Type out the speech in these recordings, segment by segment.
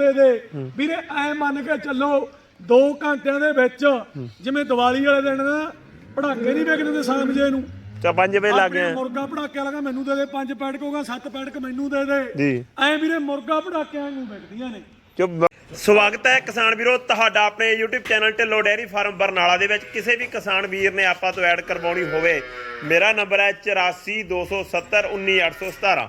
ਦੇ ਦੇ ਵੀਰੇ ਐ ਮੰਨ ਕੇ ਚੱਲੋ 2 ਘੰਟਿਆਂ ਦੇ ਵਿੱਚ ਜਿਵੇਂ ਦੀਵਾਲੀ ਵਾਲੇ ਦਿਨ ਨਾ ਪੜਾਕੇ ਨਹੀਂ ਵੇਚਦੇ ਤੇ ਸਾਂਝੇ ਨੂੰ। ਚਾ 5 ਵਜੇ ਲੱਗ ਗਏ। ਮੁਰਗਾ ਪੜਾਕਿਆ ਲਗਾ ਮੈਨੂੰ ਦੇ ਦੇ 5 ਪੈਟਕ ਹੋਗਾ 7 ਪੈਟਕ ਮੈਨੂੰ ਦੇ ਦੇ। ਜੀ। ਐ ਵੀਰੇ ਮੁਰਗਾ ਪੜਾਕਿਆਂ ਨੂੰ ਵਿਕਦੀਆਂ ਨੇ। ਚੁੱਪ। ਸਵਾਗਤ ਹੈ ਕਿਸਾਨ ਵੀਰੋ ਤੁਹਾਡਾ ਆਪਣੇ YouTube channel Dhillon dairy farm Barnala ਦੇ ਵਿੱਚ। ਕਿਸੇ ਵੀ ਕਿਸਾਨ ਵੀਰ ਨੇ ਆਪਾਂ ਤੋਂ ਐਡ ਕਰਵਾਉਣੀ ਹੋਵੇ ਮੇਰਾ ਨੰਬਰ ਹੈ 8427191817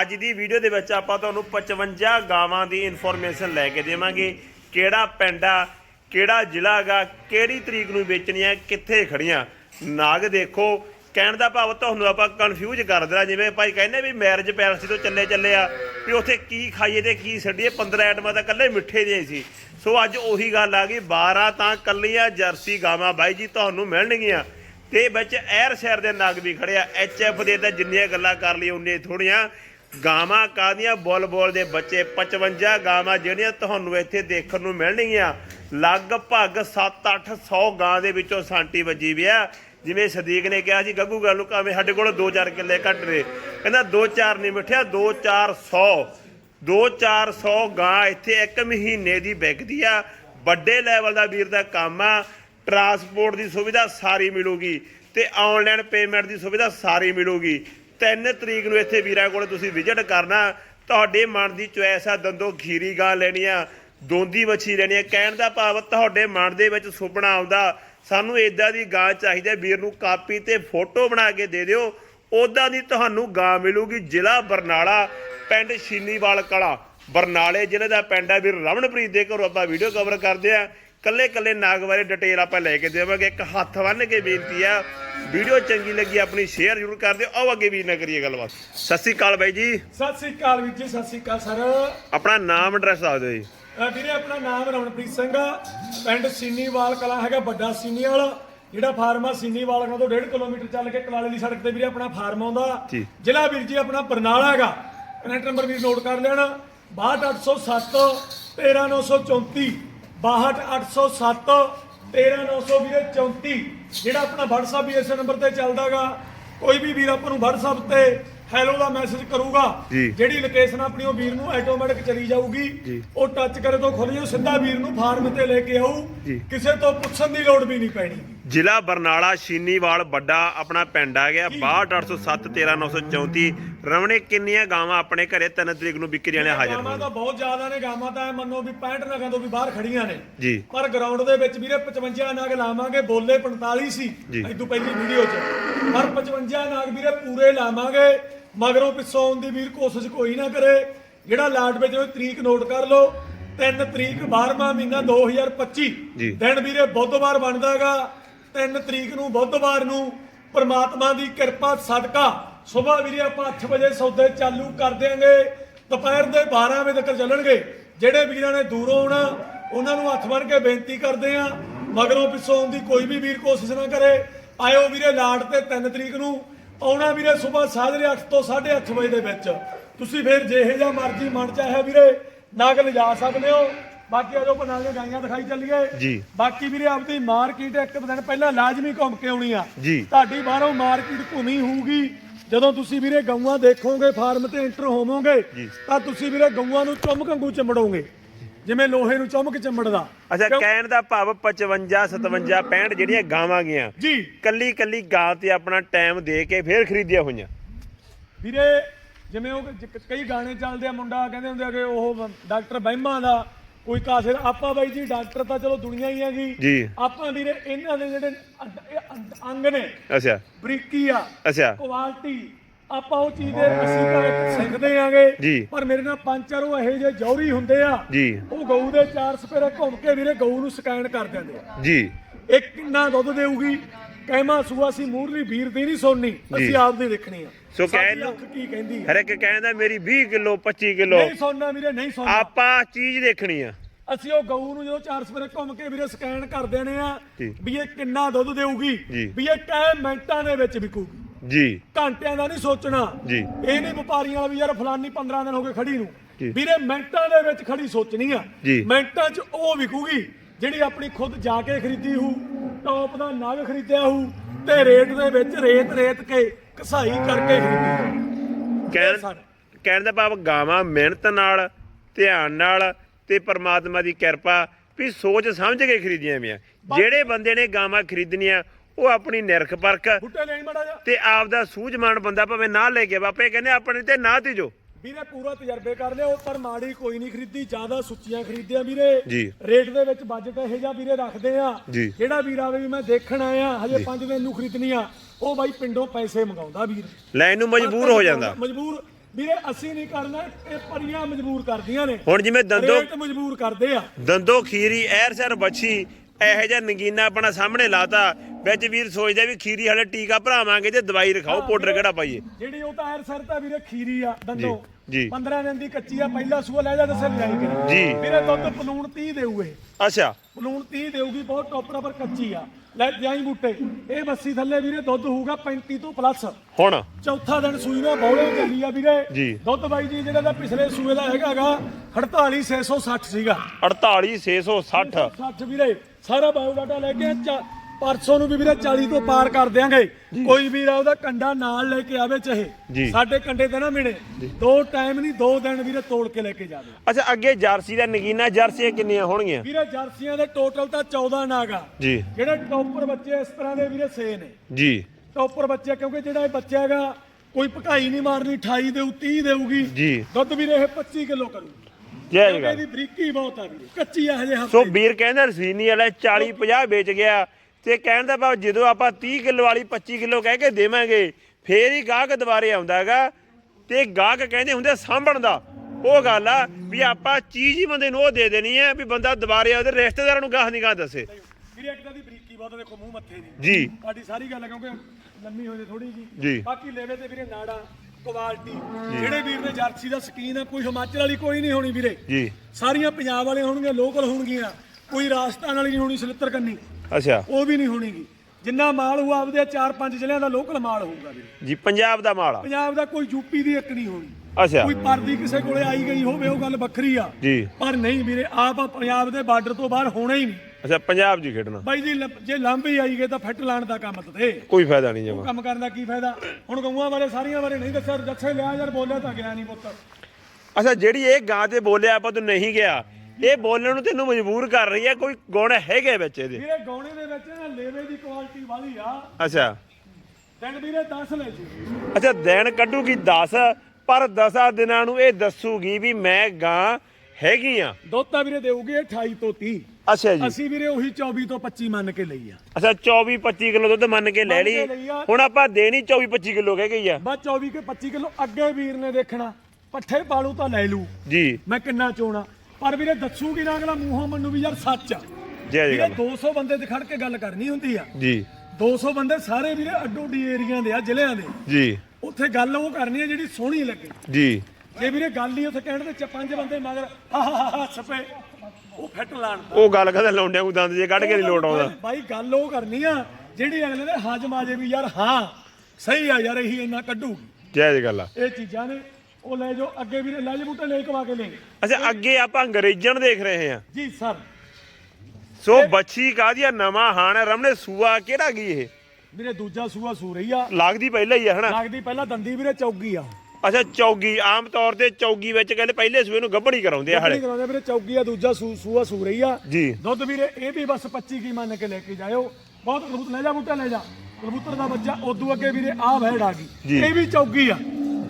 ਅੱਜ ਦੀ ਵੀਡੀਓ ਦੇ ਵਿੱਚ ਆਪਾਂ ਤੁਹਾਨੂੰ 55 ਗਾਵਾਂ ਦੀ ਇਨਫੋਰਮੇਸ਼ਨ ਲੈ ਕੇ ਦੇਵਾਂਗੇ। ਕਿਹੜਾ ਪਿੰਡ ਆ, ਕਿਹੜਾ ਜ਼ਿਲ੍ਹਾ ਹੈਗਾ, ਕਿਹੜੀ ਤਰੀਕ ਨੂੰ ਵੇਚਣੀਆਂ ਕਿੱਥੇ ਖੜੀਆਂ ਨਾਗ ਦੇਖੋ, ਕਹਿਣ ਦਾ ਭਾਵ ਤੁਹਾਨੂੰ ਆਪਾਂ ਕਨਫਿਊਜ਼ ਕਰ ਦੇਣਾ, ਜਿਵੇਂ ਭਾਈ ਕਹਿੰਦੇ ਵੀ ਮੈਰਿਜ ਪੈਲਸ ਤੋਂ ਚੱਲੇ ਚੱਲੇ ਆ, ਵੀ ਉੱਥੇ ਕੀ ਖਾਈਏ ਤੇ ਕੀ ਛੱਡੀਏ 15 ਐਟਮਾਂ ਤਾਂ ਕੱਲੇ ਮਿੱਠੇ ਦੀਆਂ ਹੀ ਸੀ। ਸੋ ਅੱਜ ਉਹੀ ਗੱਲ ਆ ਗਈ 12 ਤਾਂ ਕੱਲੀਆਂ ਜਰਸੀ ਗਾਵਾਂ ਬਾਈ ਜੀ ਤੁਹਾਨੂੰ ਮਿਲਣਗੀਆਂ। ਤੇ ਵਿੱਚ ਐਰ ਸ਼ਹਿਰ ਦੇ ਨਾਗ ਵੀ ਖੜਿਆ ਐਫ ਦੇ ਤਾਂ ਜਿੰਨੀਆਂ ਗੱਲਾਂ ਕਰ ਲਈ ਉਨੇ ਥੋੜੀਆਂ ਗਾਵਾਂ ਕਾਦੀਆਂ ਬੋਲ ਬੋਲ ਦੇ ਬੱਚੇ? 55 ਗਾਵਾਂ ਜਿਹੜੀਆਂ ਤੁਹਾਨੂੰ ਇੱਥੇ ਦੇਖਣ ਨੂੰ ਮਿਲਣਗੀਆਂ। ਲਗਭਗ 7-800 ਗਾਂ ਦੇ ਵਿੱਚੋਂ ਸਾਂਟੀ ਵੱਜੀ ਵੀ ਆ। ਜਿਵੇਂ ਸਦੀਕ ਨੇ ਕਿਹਾ ਸੀ, ਗੱਗੂ ਗੱਲ ਨੂੰ ਕਾਵੇਂ ਸਾਡੇ ਕੋਲ 2-4 ਕਿੱਲੇ ਘੱਟ ਨੇ ਕਹਿੰਦਾ 2-4 ਨਹੀਂ ਮਿੱਠਿਆ 2-400 2-400 ਗਾਂ ਇੱਥੇ ਇੱਕ ਮਹੀਨੇ ਦੀ ਵਿਕਦੀ ਆ। ਵੱਡੇ ਲੈਵਲ ਦਾ ਵੀਰ ਦਾ ਕੰਮ ਆ। ਟਰਾਂਸਪੋਰਟ ਦੀ ਸੁਵਿਧਾ ਸਾਰੀ ਮਿਲੂਗੀ ਤੇ ਆਨਲਾਈਨ ਪੇਮੈਂਟ ਦੀ ਸੁਵਿਧਾ ਸਾਰੀ ਮਿਲੂਗੀ। 3 ਤਰੀਕ ਨੂੰ ਇੱਥੇ ਵੀਰਾਂ ਕੋਲ ਤੁਸੀਂ ਵਿਜ਼ਿਟ ਕਰਨਾ। ਤੁਹਾਡੇ ਮਨ ਦੀ ਚੁਆਇਸ ਆ, ਦੰਦੋ ਖੀਰੀ ਗਾਂ ਲੈਣੀ ਆ, ਦੋਂਦੀ ਵੱਛੀ ਲੈਣੀ ਆ। ਕਹਿਣ ਦਾ ਭਾਵ ਤੁਹਾਡੇ ਮਨ ਦੇ ਵਿੱਚ ਸੁਪਨਾ ਆਉਂਦਾ। ਸਾਨੂੰ ਇਦਾਂ ਦੀ ਗਾਂ ਚਾਹੀਦੀ ਵੀਰ ਨੂੰ ਕਾਪੀ ਤੇ ਫੋਟੋ ਬਣਾ ਕੇ ਦੇ ਦਿਓ। ਉਦਾਂ ਦੀ ਤੁਹਾਨੂੰ ਗਾਂ ਮਿਲੂਗੀ ਜ਼ਿਲ੍ਹਾ ਬਰਨਾਲਾ, ਪਿੰਡ ਸ਼ੀਨੀਵਾਲ ਕਲਾ। ਬਰਨਾਲੇ ਜ਼ਿਲ੍ਹੇ ਦਾ ਪਿੰਡ ਹੈ ਵੀਰ ਰਮਨਪ੍ਰੀਤ ਦੇ ਘਰੋਂ ਆਪਾਂ ਵੀਡੀਓ ਕਵਰ ਕਰਦੇ ਆ। ਕੱਲੇ ਕੱਲੇ ਨਾਗ ਬਾਰੇ ਡਿਟੇਲ ਆਪਾਂ ਲੈ ਕੇ ਦੇਵਾਂਗੇ। ਇੱਕ ਹੱਥ ਬੰਨ ਕੇ ਬੇਨਤੀ ਆ ਵੀਡੀਓ ਚੰਗੀ ਲੱਗੀ ਆਪਣੀ ਸ਼ੇਅਰ ਜ਼ਰੂਰ ਕਰ ਦਿਓ। ਆਓ ਅੱਗੇ ਵੀ ਨਾ ਕਰੀਏ ਗੱਲਬਾਤ। ਸਤਿ ਸ੍ਰੀ ਅਕਾਲ ਬਾਈ ਜੀ। ਸਤਿ ਸ੍ਰੀ ਅਕਾਲ ਵੀਰ ਜੀ ਸਤਿ ਸ੍ਰੀ ਅਕਾਲ ਸਰ। ਆਪਣਾ ਨਾਮ ਐਡਰੈਸ ਦੱਸ ਦਿਓ ਜੀ। ਅਹ ਵੀਰੇ ਆਪਣਾ ਨਾਮ ਰਮਨਪ੍ਰੀਤ ਸਿੰਘ ਆ। ਪਿੰਡ ਸੀਨੀਵਾਲ ਕਲਾ ਹੈਗਾ ਵੱਡਾ ਸੀਨੀਵਾਲ। ਜਿਹੜਾ ਫਾਰਮ ਆ ਸੀਨੀਵਾਲ ਤੋਂ 1.5 ਕਿਲੋਮੀਟਰ ਚੱਲ ਕੇ ਕਲਾਲੇ ਦੀ ਸੜਕ ਤੇ ਵੀਰੇ ਆਪਣਾ ਫਾਰਮ ਆਉਂਦਾ। ਜੀ। ਜ਼ਿਲ੍ਹਾ ਵੀਰ ਜੀ ਆਪਣਾ ਬਰਨਾਲਾ ਹੈਗਾ। ਕਨੈਕਟ ਨੰਬਰ ਵੀਰ ਨੋਟ ਕਰ ਲੈਣਾ। 62807 13934 62807 13900 ਵੀਰੇ 34 ਜਿਹੜਾ ਆਪਣਾ WhatsApp ਵੀ ਇਸੇ ਨੰਬਰ ਤੇ ਚੱਲਦਾਗਾ। ਕੋਈ ਵੀ ਵੀਰ ਆਪਾਂ ਨੂੰ WhatsApp ਤੇ ਹੈਲੋ ਦਾ ਮੈਸੇਜ ਕਰੂਗਾ। ਜਿਹੜੀ ਲੋਕੇਸ਼ਨ ਆਪਣੀ ਉਹ ਵੀਰ ਨੂੰ ਆਟੋਮੈਟਿਕ ਚਲੀ ਜਾਊਗੀ। ਉਹ ਟੱਚ ਕਰੇ ਤੋਂ ਖੁੱਲ ਜਾਊ ਸਿੱਧਾ ਵੀਰ ਨੂੰ ਫਾਰਮ ਤੇ ਲੈ ਕੇ ਆਊ। ਕਿਸੇ ਤੋਂ ਪੁੱਛਣ ਦੀ ਲੋੜ ਵੀ ਨਹੀਂ ਪੈਣੀ। ਜ਼ਿਲ੍ਹਾ ਬਰਨਾਲਾ ਸ਼ੀਨੀਵਾਲ ਵੱਡਾ ਆਪਣਾ ਪਿੰਡ ਆ ਗਿਆ। 62807 13934 ਰਮਣੇ ਕਿੰਨੀਆਂ ਗਾਵਾਂ ਆਪਣੇ ਘਰੇ? 3 ਤਰੀਕ ਨੂੰ ਵਿਕਰੀ ਵਾਲੇ ਹਾਜ਼ਰ ਗਾਵਾਂ ਤਾਂ ਬਹੁਤ ਜ਼ਿਆਦਾ ਨੇ। ਗਾਵਾਂ ਤਾਂ ਐਂ ਮੰਨੋ ਵੀ 65 ਨਗਾਂ ਤੋਂ ਵੀ ਬਾਹਰ ਖੜੀਆਂ ਨੇ। ਜੀ। ਪਰ ਗਰਾਊਂਡ ਦੇ ਵਿੱਚ ਵੀਰੇ 55 ਨਾਗ ਲਾਵਾਂਗੇ। ਬੋਲੇ 45 ਸੀ। ਇਦੋਂ ਪਹਿਲੀ ਵੀਡੀਓ 'ਚ। ਪਰ 55 ਨਾਗ ਵੀਰੇ ਪੂਰੇ ਲਾਵਾਂਗੇ। ਮਗਰੋਂ ਪਿੱਛੋਂ ਆਉਣ ਦੀ ਵੀਰ ਕੋਸ਼ਿਸ਼ ਕੋਈ ਨਾ ਕਰੇ। ਜਿਹੜਾ ਲਾਟ ਵਿੱਚ ਉਹ ਤਰੀਕ ਨੋਟ ਕਰ ਲਓ। 3 ਤਰੀਕ 12ਵਾਂ ਮਹੀਨਾ 2025 ਜੀ। ਦਿਨ ਵੀਰੇ ਬੁੱਧਵਾਰ ਬਣਦਾਗਾ 3 ਤਰੀਕ ਨੂੰ, ਬੁੱਧਵਾਰ ਨੂੰ ਪ੍ਰਮਾਤਮਾ ਦੀ ਕਿਰਪਾ ਸਦਕਾ ਸਵੇਰ ਵੀਰੇ ਆਪਾਂ 8 ਵਜੇ ਸੌਦੇ ਚਾਲੂ ਕਰ ਦਿਆਂਗੇ। ਦੁਪਹਿਰ ਦੇ 12 ਵਜੇ ਤੱਕ ਚੱਲਣਗੇ। ਜਿਹੜੇ ਵੀਰਾਂ ਨੇ ਦੂਰੋਂ ਆਉਣਾ, ਉਹਨਾਂ ਨੂੰ ਹੱਥ ਬੰਨ੍ਹ ਕੇ ਬੇਨਤੀ ਕਰਦੇ ਆ। ਮਗਰੋਂ ਪਿੱਛੋਂ ਆਉਣ ਦੀ ਕੋਈ ਵੀ ਵੀਰ ਕੋਸ਼ਿਸ਼ ਨਾ ਕਰੇ। ਆਇਓ ਵੀਰੇ ਲਾਟ ਤੇ 3 ਤਰੀਕ ਨੂੰ। ਆਉਣਾ ਵੀਰੇ ਸਵੇਰ ਸਾਜਰੇ 8 ਤੋਂ 8:30 ਵਜੇ ਦੇ ਵਿੱਚ। ਤੁਸੀਂ ਫਿਰ ਜਿਹੇ ਜਾਂ ਮਰਜ਼ੀ ਮਨ ਚਾਹਿਆ ਵੀਰੇ ਨਾਗ ਲਿਜਾ ਸਕਦੇ ਹੋ। ਬਾਕੀ ਆਜੋ ਬਣਾ ਕੇ ਗਾਈਆਂ ਦਿਖਾਈ ਚੱਲੀਏ। ਜੀ। ਬਾਕੀ ਵੀਰੇ ਆਪਦੀ ਮਾਰਕੀਟ ਇੱਕ ਦਿਨ ਪਹਿਲਾਂ ਲਾਜ਼ਮੀ ਘੁੰਮ ਕੇ ਆਉਣੀ ਆ। ਜੀ। ਤੁਹਾਡੀ ਬਾਹਰੋਂ ਮਾਰਕੀਟ ਘੁੰਮੀ ਹੋਊਗੀ। ਜਦੋਂ ਤੁਸੀਂ ਵੀਰੇ ਗਊਆਂ ਦੇਖੋਗੇ ਫਾਰਮ ਤੇ ਐਂਟਰ ਹੋਵੋਗੇ ਤਾਂ ਤੁਸੀਂ ਵੀਰੇ ਗਊਆਂ ਨੂੰ ਚੁੰਮ ਕੰਗੂ ਚੰਬੜੋਗੇ। ਜਿਵੇਂ ਲੋਹੇ ਨੂੰ ਚੁੰਮ ਕੇ ਚੰਬੜਦਾ। ਅੱਛਾ ਕਹਿਣ ਦਾ ਭਾਵ 55 57 65 ਜਿਹੜੀਆਂ ਗਾਵਾਂ ਗਈਆਂ ਜੀ। ਕੱਲੀ ਕੱਲੀ ਗਾਂ ਤੇ ਆਪਣਾ ਟਾਈਮ ਦੇ ਕੇ ਫੇਰ ਖਰੀਦੀਆਂ ਹੋਈਆਂ। ਵੀਰੇ ਜਿਵੇਂ ਉਹ ਕਈ ਗਾਣੇ ਚੱਲਦੇ ਆ ਮੁੰਡਾ ਕਹਿੰਦੇ ਹੁੰਦੇ ਆ ਕਿ ਉਹ ਡਾਕਟਰ ਬਹਿਮਾ ਦਾ ਕੋਈ ਕਾਸੇ ਆਪਾਂ ਬਾਈ ਜੀ ਡਾਕਟਰ ਤਾਂ ਚਲੋ ਦੁਨੀਆ ਹੀ ਹੈਗੀ। ਜੀ। ਆਪਾਂ ਵੀਰੇ ਇਹਨਾਂ ਦੇ ਜਿਹੜੇ ਇਹ ਅੰਗ ਨੇ। ਅੱਛਾ। ਬਰੀਕੀ ਆ ਅੱਛਾ। ਕੁਆਲਿਟੀ ਆਪਾਂ ਉਹ ਚੀਜ਼ ਦੇ ਅਸੀਂ ਤਾਂ ਸਿੱਖਦੇ ਆਂਗੇ। ਜੀ। ਪਰ ਮੇਰੇ ਨਾਲ ਪੰਜ ਚਾਰ ਉਹ ਇਹੋ ਜਿਹੇ ਜੌਹਰੀ ਹੁੰਦੇ ਆ। ਜੀ। ਉਹ ਗਊ ਦੇ ਚਾਰ ਸਪੇਰੇ ਘੁੰਮ ਕੇ ਵੀਰੇ ਗਊ ਨੂੰ ਸਕੈਨ ਕਰ ਦਿੰਦੇ ਆ। ਜੀ। ਇੱਕ ਕਿੰਨਾ ਦੁੱਧ ਦੇਊਗੀ? ਕਹਿਮਾ ਸੂਆ ਸੀ ਮੂਰਲੀ ਵੀਰ ਦੀ ਨਹੀਂ ਸੁਣਨੀ ਅਸੀਂ ਆਪ ਦੀ ਦੇਖਣੀ ਆ। ਸੋ ਨੂੰ- ਅੱਖ ਕੀ ਕਹਿੰਦੀ ਹਰ ਇੱਕ ਕਹਿੰਦਾ ਮੇਰੀ 20 ਕਿਲੋ 25 ਕਿਲੋ। ਨਹੀਂ ਸੁਣਨਾ ਵੀਰੇ ਨਹੀਂ ਸੁਣਨਾ ਆਪਾਂ ਚੀਜ਼ ਦੇਖਣੀ ਆ। ਅਸੀਂ ਉਹ ਗਊ ਨੂੰ ਜਦੋਂ ਚਾਰ ਸਪੇਰੇ ਘੁੰਮ ਕੇ ਵੀਰੇ ਸਕੈਨ ਕਰ ਦੇਣੇ ਆ। ਵੀ ਇਹ ਕਿੰਨਾ ਦੁੱਧ ਦੇਊਗੀ। ਵੀ ਇਹ ਕੈ ਮਿੰਟਾਂ ਦੇ ਵਿੱਚ ਵਿਕੂਗੀ। ਜੀ। ਘੰਟਿਆਂ ਦਾ ਨਹੀਂ ਸੋਚਣਾ। ਜੀ। ਇਹ ਨਹੀਂ ਵਪਾਰੀਆਂ ਵਾਲਾ ਵੀ ਯਾਰ ਫਲਾਨੀ 15 ਦਿਨ ਹੋ ਗਏ ਖੜੀ ਨੂੰ। ਵੀਰੇ ਮਿੰਟਾਂ ਦੇ ਵਿੱਚ ਖੜੀ ਸੋਚਣੀ ਆ। ਮਿੰਟਾਂ 'ਚ ਉਹ ਵਿਕੂਗੀ। ਜਿਹੜੀ ਆਪਣੀ ਖੁਦ ਜਾ ਕੇ ਖਰੀਦੀ ਹੂ ਟੌਪ ਦਾ ਨਗ ਖਰੀਦਿਆ ਹੂ ਤੇ ਰੇਟ ਦੇ ਵਿੱਚ ਰੇਤ ਰੇਤ ਕੇ ਕਸਾਈ ਕਰਕੇ ਖਰੀਦੀ। ਕਹਿਣ। ਕਹਿਣ ਦਾ ਭਾਵ ਗਾਵਾਂ ਮਿਹਨਤ ਨਾਲ ਧਿਆਨ ਨਾਲ ਤੇ ਪਰਮਾਤਮਾ ਦੀ ਕਿਰਪਾ ਵੀ ਸੋਚ ਸਮਝ ਕੇ ਖਰੀਦੀਆਂ ਵੀਆਂ ਜਿਹੜੇ ਬੰਦੇ ਨੇ ਗਾਵਾਂ ਖਰੀਦਣੀਆਂ ਉਹ ਆਪਣੀ ਨਿਰਖ ਪਰਖ ਤੇ ਆਪਦਾ ਸੂਝਵਾਨ ਬੰਦਾ ਭਾਵੇਂ ਨਾ ਲੈ ਕੇ ਬਾਪੇ ਕਹਿੰਦੇ ਆਪਣੇ ਤੇ ਨਾ ਤੀਜੋ ਵੀਰੇ ਪੂਰਾ ਤਜਰਬੇ ਕਰ ਲਿਓ ਪਰ ਮਾੜੀ ਕੋਈ ਨਹੀਂ ਖਰੀਦੀ ਜ਼ਿਆਦਾ ਸੁੱਚੀਆਂ ਖਰੀਦਿਆ ਵੀਰੇ। ਜੀ। ਰੇਟ ਦੇ ਵਿੱਚ ਬਜਟ ਇਹੋ ਜਿਹਾ ਵੀਰੇ ਰੱਖਦੇ ਆ। ਜੀ। ਜਿਹੜਾ ਵੀਰ ਆਵੇ ਵੀ ਮੈਂ ਦੇਖਣ ਆਇਆ ਹਜੇ 5 ਦਿਨ ਨੂੰ ਖਰੀਦਣੀ ਆ ਉਹ ਬਾਈ ਪਿੰਡੋਂ ਪੈਸੇ ਮੰਗਾਉਂਦਾ ਵੀਰ। ਲੈਣ ਨੂੰ ਮਜਬੂਰ ਹੋ ਜਾਂਦਾ। ਮਜਬੂਰ ਵੀਰੇ ਅਸੀਂ ਨਹੀਂ ਕਰਨਾ ਇਹ ਪਰੀਆਂ ਮਜਬੂਰ ਕਰਦੀਆਂ ਨੇ। ਹੁਣ ਜਿਵੇਂ ਦੰਦੋ ਰੇਟ ਮਜਬੂਰ ਕਰਦੇ ਆ। ਦੰਦੋ ਖੀਰੀ ਐਰ ਸਰ ਬੱਛੀ ਇਹੋ ਜਿਹਾ ਨਗੀਨਾ ਆਪਣਾ ਸਾਹਮਣੇ ਲਾਤਾ ਵਿੱਚ ਵੀਰ ਸੋਚਦਾ ਵੀ ਖੀਰੀ ਹਲੇ ਟੀਕਾ ਭਰਾਵਾਂਗੇ ਤੇ ਦਵਾਈ ਰਖਾਓ ਪਾਊਡਰ ਕਿਹੜਾ ਪਾਈਏ। ਜਿਹੜੀ ਉਹ ਤਾਂ ਐਰ ਸਰ ਤਾਂ ਵੀਰੇ ਖੀਰੀ ਆ ਦੰਦੋ। ਜੀ। 15 ਦਿਨ ਦੀ ਕੱਚੀ ਆ ਪਹਿਲਾ ਸੂਆ ਲੈ ਜਾ ਦੱਸੇ ਲਿਆਈ ਕਰੀ ਜੀ। ਵੀਰੇ ਦੁੱਧ ਪਲੂਣ 30 ਦੇਊਗੇ। ਅੱਛਾ। ਪਲੂਣ 30 ਦੇਊਗੀ ਬਹੁਤ ਟੋਪਰਾ ਪਰ ਕੱਚੀ ਆ। ਲੈ ਜਾਈ ਬੂਟੇ। ਇਹ ਬੱਸੀ ਥੱਲੇ ਵੀਰੇ ਦੁੱਧ ਹੋਊਗਾ 35 ਤੋਂ ਪਲੱਸ ਹੁਣ। ਚੌਥਾ ਦਿਨ ਸੂਈ ਨਾ ਬੌਲੇ ਚੱਲੀ ਆ ਵੀਰੇ। ਜੀ। ਦੁੱਧ ਬਾਈ ਜੀ ਜਿਹੜਾ ਦਾ ਪਿਛਲੇ ਸੂਏ ਦਾ ਹੈਗਾਗਾ 48660 ਸੀਗਾ। 48660 60 ਵੀਰੇ ਸਾਰਾ ਬਾਇਓਡਾਟਾ ਲੈ ਕੇ ਚਾ- ਪਰਸੋਂ ਨੂੰ ਵੀ ਵੀਰੇ 40 ਤੋਂ ਪਾਰ ਕਰ ਦਿਆਂਗੇ। ਕੋਈ ਵੀਰ ਆ ਉਹਦਾ ਕੰਡਾ ਨਾਲ ਲੈ ਕੇ ਆਵੇ ਜੀ। ਚਾਹੇ ਸਾਡੇ ਕੰਡੇ ਤੇ ਨਾ ਮਿਲੇ ਦੋ ਟਾਈਮ ਨਹੀਂ ਦੋ ਦਿਨ ਵੀਰੇ ਤੋੜ ਕੇ ਲੈ ਕੇ ਜਾਵੇ। ਅੱਛਾ ਅੱਗੇ ਜਰਸੀ ਦਾ ਨਗੀਨਾ ਜਰਸੀਆਂ ਕਿੰਨੀਆਂ ਹੋਣਗੀਆਂ? ਵੀਰੇ ਜਰਸੀਆਂ ਦੇ ਟੋਟਲ ਤਾਂ 14 ਨਾਗਾ ਜੀ। ਜਿਹੜੇ ਟੌਪਰ ਬੱਚੇ ਇਸ ਤਰ੍ਹਾਂ ਦੇ ਵੀਰੇ ਸੇ ਨੇ। ਜੀ। ਟੌਪਰ ਬੱਚੇ ਕਿਉਂਕਿ ਜਿਹੜਾ ਇਹ ਬੱਚਾ ਹੈਗਾ ਕੋਈ ਭਕਾਈ ਨਹੀਂ ਮਾਰਨੀ 28 ਦੇਊ 30 ਦੇਊਗੀ। ਜੀ। ਦੁੱਧ ਵੀਰੇ ਇਹ 25 ਕਿਲੋ ਕਰੂ। ਜੈ ਇਹਦੀ ਬਰੀਕੀ ਬਹੁਤ ਆ ਵੀਰੇ। ਕੱਚੀ ਆ ਹਜੇ ਸੋ ਹਫ਼ਤੇ ਵੀਰ ਕਹਿੰਦਾ ਰਸੀਨੀ ਵਾਲਾ 40 50 ਵੇਚ ਗਿਆ। ਤੇ ਕਹਿਣ ਦਾ ਭਾਵ ਜਦੋਂ ਆਪਾਂ 30 ਕਿਲੋ ਵਾਲੀ 25 ਕਿਲੋ ਕਹਿ ਕੇ ਦੇਵਾਂਗੇ ਫੇਰ ਹੀ ਗਾਹਕ ਦੁਬਾਰੇ ਆਉਂਦਾਗਾ ਤੇ ਗਾਹਕ ਕਹਿੰਦੇ ਹੁੰਦੇ ਸਾਂਭਣ ਦਾ। ਉਹ ਗੱਲ ਆ ਵੀ ਆਪਾਂ ਚੀਜ਼ ਹੀ ਬੰਦੇ ਨੂੰ ਉਹ ਦੇ ਦੇਣੀ ਹੈ ਵੀ ਬੰਦਾ ਦੁਬਾਰੇ ਉਹਦੇ ਰਿਸ਼ਤੇਦਾਰਾਂ ਨੂੰ ਗਾਹ ਨਹੀਂ ਗਾਹ ਦੱਸੇ। ਵੀਰੇ ਇੱਕ ਤਾਂ ਦੀ ਬਰੀਕੀ ਬਹੁਤ ਆ, ਦੇਖੋ ਮੂੰਹ ਮੱਥੇ ਦੀ। ਜੀ। ਸਾਡੀ ਸਾਰੀ ਗੱਲ ਕਿਉਂਕਿ ਲੰਮੀ ਹੋ ਜੇ ਥੋੜੀ ਜੀ। ਬਾਕੀ ਲੈਵੇ ਤੇ ਵੀਰੇ ਨਾੜਾ ਕੁਆਲਿਟੀ ਜਿਹੜੇ ਵੀਰ ਨੇ ਜਰਸੀ ਦਾ ਸਕੀਨ ਆ ਕੋਈ ਹਿਮਾਚਲ ਵਾਲੀ ਕੋਈ ਨਹੀਂ ਹੋਣੀ ਵੀਰੇ। ਜੀ। ਸਾਰੀਆਂ ਪੰਜਾਬ ਵਾਲੇ ਹੋਣਗੇ ਲੋਕਲ ਹੋਣਗੀਆਂ। ਕੋਈ ਰਾਜਸਥਾਨ ਵਾਲੀ ਨਹੀਂ ਹੋਣੀ ਸਲਿੱਤਰ ਕੰਨੀ। ਅੱਛਾ। ਉਹ ਵੀ ਨਹੀਂ ਹੋਣੀਗੀ। ਜਿੰਨਾ ਮਾਲ ਹੋਊ ਆਪਦੇ ਚਾਰ ਪੰਜ ਜ਼ਿਲ੍ਹਿਆਂ ਦਾ ਲੋਕਲ ਮਾਲ ਹੋਊਗਾ ਵੀਰੇ। ਜੀ ਪੰਜਾਬ ਦਾ ਮਾਲ ਆ। ਪੰਜਾਬ ਦਾ ਕੋਈ ਯੂਪੀ ਦੀ ਇੱਕ ਨਹੀਂ ਹੋਣੀ। ਅੱਛਾ। ਕੋਈ ਪਰਦੀ ਕਿਸੇ ਕੋਲੇ ਆਈ ਗਈ ਹੋਵੇ ਉਹ ਗੱਲ ਵੱਖਰੀ ਆ। ਜੀ। ਪਰ ਨਹੀਂ ਵੀਰੇ ਆਪ ਆ ਪੰਜਾਬ ਦੇ ਬਾਰਡਰ ਤੋਂ ਬਾਹਰ ਹੋਣਾ ਹੀ ਨਹੀਂ। ਅੱਛਾ ਪੰਜਾਬ ਜੀ ਖੇਡਣਾ। ਬਾਈ ਜੀ ਲ- ਜੇ ਲਾਂਭੇ ਆਈ ਗਏ ਤਾਂ ਫਿੱਟ ਲਾਣ ਦਾ ਕੰਮ ਤੇ। ਕੋਈ ਫਾਇਦਾ ਨਹੀਂ ਜਮਾ। ਕੰਮ ਕਰਨ ਦਾ ਕੀ ਫਾਇਦਾ? ਹੁਣ ਗਊਆਂ ਬਾਰੇ ਸਾਰੀਆਂ ਬਾਰੇ ਨਹੀਂ ਦੱਸਿਆ ਜੱਥੇ ਲਿਆ ਯਾਰ ਬੋਲਿਆ ਤਾਂ ਗਿਆ ਨਹੀਂ ਪੁੱਤ। ਅੱਛਾ ਜਿਹੜੀ ਇਹ ਗਾਂ ਤੇ ਬੋਲਿਆ ਆਪਾਂ ਤੂੰ ਨਹੀਂ ਗਿਆ। ਇਹ ਬੋਲਣ ਨੂੰ ਤੈਨੂੰ ਮਜਬੂਰ ਕਰ ਰਹੀ ਹੈ ਕੋਈ ਗੁਣ ਹੈਗੇ ਵਿੱਚ ਇਹਦੇ। ਵੀਰੇ ਗੌਣੇ ਦੇ ਵਿੱਚ ਨਾ ਲੇਵੇ ਦੀ ਕੁਆਲਿਟੀ ਵਾਲੀ ਆ। ਅੱਛਾ। ਦਿਨ ਵੀਰੇ 10 ਲੈ ਜੀ। ਅੱਛਾ ਦਿਨ ਕੱਢੂਗੀ 10 ਪਰ 10 ਦਿਨਾਂ ਨੂੰ ਇਹ ਦੱਸੂਗੀ ਵੀ ਮੈਂ ਗਾਂ ਹੈਗੀ ਆ। ਦੋਤਾ ਵੀਰੇ ਦੇਊਗੀ ਇਹ 28 ਤੋਂ 30 ਅੱਛਾ ਜੀ। ਅਸੀਂ ਵੀਰੇ ਉਹੀ 24 ਤੋਂ 25 ਮੰਨ ਕੇ ਲਈ ਆ। ਅੱਛਾ 24 25 ਕਿਲੋ ਦੁੱਧ ਮੰਨ ਕੇ ਲੈ ਮੰਨ ਲਈ। ਕੇ ਲਈ ਆ। ਹੁਣ ਆਪਾਂ ਦੇਣੀ 24 25 ਕਿਲੋ ਕਹਿ ਗਈ ਆ। ਬਸ 24 ਕੇ 25 ਕਿਲੋ ਅੱਗੇ ਵੀਰ ਨੇ ਦੇਖਣਾ ਪੱਠੇ ਪਾਲੂ ਤਾਂ ਲੈ ਲੂ ਜੀ। ਮੈਂ ਕਿੰਨਾ ਚੋਣਾ। ਪਰ ਵੀਰੇ ਦੱਸੂਗੀ ਨਾ ਅਗਲਾ ਮੂੰਹੋਂ ਮੰਨੂ ਵੀ ਯਾਰ ਸੱਚ ਆ। ਜੈ ਜੀ ਵੀਰੇ ਗੱਲ 200 ਬੰਦੇ ਤੇ ਖੜ ਕੇ ਗੱਲ ਕਰਨੀ ਹੁੰਦੀ ਆ। ਜੀ। 200 ਬੰਦੇ ਸਾਰੇ ਵੀਰੇ ਅੱਡੋ ਡੀ ਏਰੀਆਂ ਦੇ ਆ ਜ਼ਿਲ੍ਹਿਆਂ ਦੇ। ਜੀ। ਉੱਥੇ ਗੱਲ ਉਹ ਕਰਨੀ ਹੈ ਜਿਹੜੀ ਸੋਹਣੀ ਲੱਗੇ। ਜੀ। ਜੇ ਵੀਰੇ ਗੱਲ ਹੀ ਉੱਥੇ ਕਹਿਣ ਦੇ ਚ ਪੰਜ ਬੰਦੇ ਮਗਰ ਆਹਾ ਸਪੇ ਉਹ ਫਿੱਟ ਲਾਣ ਉਹ ਗੱਲ ਕਹਦਾ ਲੌਂਡਿਆਂ ਨੂੰ ਦੰਦ ਜੇ ਕੱਢ ਕੇ ਨਹੀਂ ਲੋਟ ਆਉਂਦਾ। ਬਾਈ ਗੱਲ ਉਹ ਕਰਨੀ ਆ ਜਿਹੜੀ ਅਗਲੇ ਦੇ ਹਜਮ ਆ ਜੇ ਵੀ ਯਾਰ ਹਾਂ ਸਹੀ ਆ ਯਾਰ ਇਹੀ ਇੰਨਾ ਕੱਢੂਗੀ। ਜੈ ਜੀ ਗੱਲ ਆ ਇਹ ਚੀਜ਼ਾਂ ਨੇ ਉਹ ਲੈ ਜਾਓ ਅੱਗੇ ਵੀਰੇ ਲੈ ਜਾ ਬੂਟੇ ਲੈ ਕਵਾ ਕੇ ਲੈ ਅੱਛਾ ਅੱਗੇ ਆਪਾਂ ਅੰਗਰੇਜ਼ਣ ਦੇਖ ਰਹੇ ਹਾਂ। ਜੀ ਸਰ। ਸੋ ਬੱਚੀ ਕਾਹਦੀ ਆ ਨਵਾਂ ਹਾਣ ਹੈ, ਰਮਣੇ ਸੂਆ ਕਿਹੜਾ ਗਈ ਇਹ? ਵੀਰੇ ਦੂਜਾ ਸੂਆ ਸੂ ਰਹੀ ਆ। ਲੱਗਦੀ ਪਹਿਲਾਂ ਹੀ ਆ ਹਨਾ? ਲੱਗਦੀ ਪਹਿਲਾਂ ਦੰਦੀ ਵੀਰੇ ਚੌਗੀ ਆ। ਅੱਛਾ ਚੌਗੀ ਆਮ ਤੌਰ ਤੇ ਚੌਗੀ ਵਿੱਚ ਕਹਿੰਦੇ ਪਹਿਲੇ ਸੂਏ ਨੂੰ ਗੱਭੜੀ ਕਰਾਉਂਦੇ ਆ ਹਲੇ। ਕਰਾਉਂਦੇ ਵੀਰੇ ਚੌਗੀ ਆ ਦੂਜਾ ਸੂ ਸੂਆ ਸੂ ਰਹੀ ਆ। ਜੀ। ਦੁੱਧ ਵੀਰੇ ਇਹ ਵੀ ਬਸ 25 ਕੀ ਮੰਨ ਕੇ ਲੈ ਕੇ ਜਾਇਓ। ਬਹੁਤ ਕਬੂਤ ਲੈ ਜਾ ਬੂਟਾ ਲੈ ਜਾ। ਕਬੂਤਰ ਦਾ ਬੱਚਾ ਉਦੋਂ ਅੱਗੇ ਵੀਰੇ ਆ ਭੈੜ ਆ। ਗਈ। ਇਹ ਵੀ ਚੌਗੀ ਆ।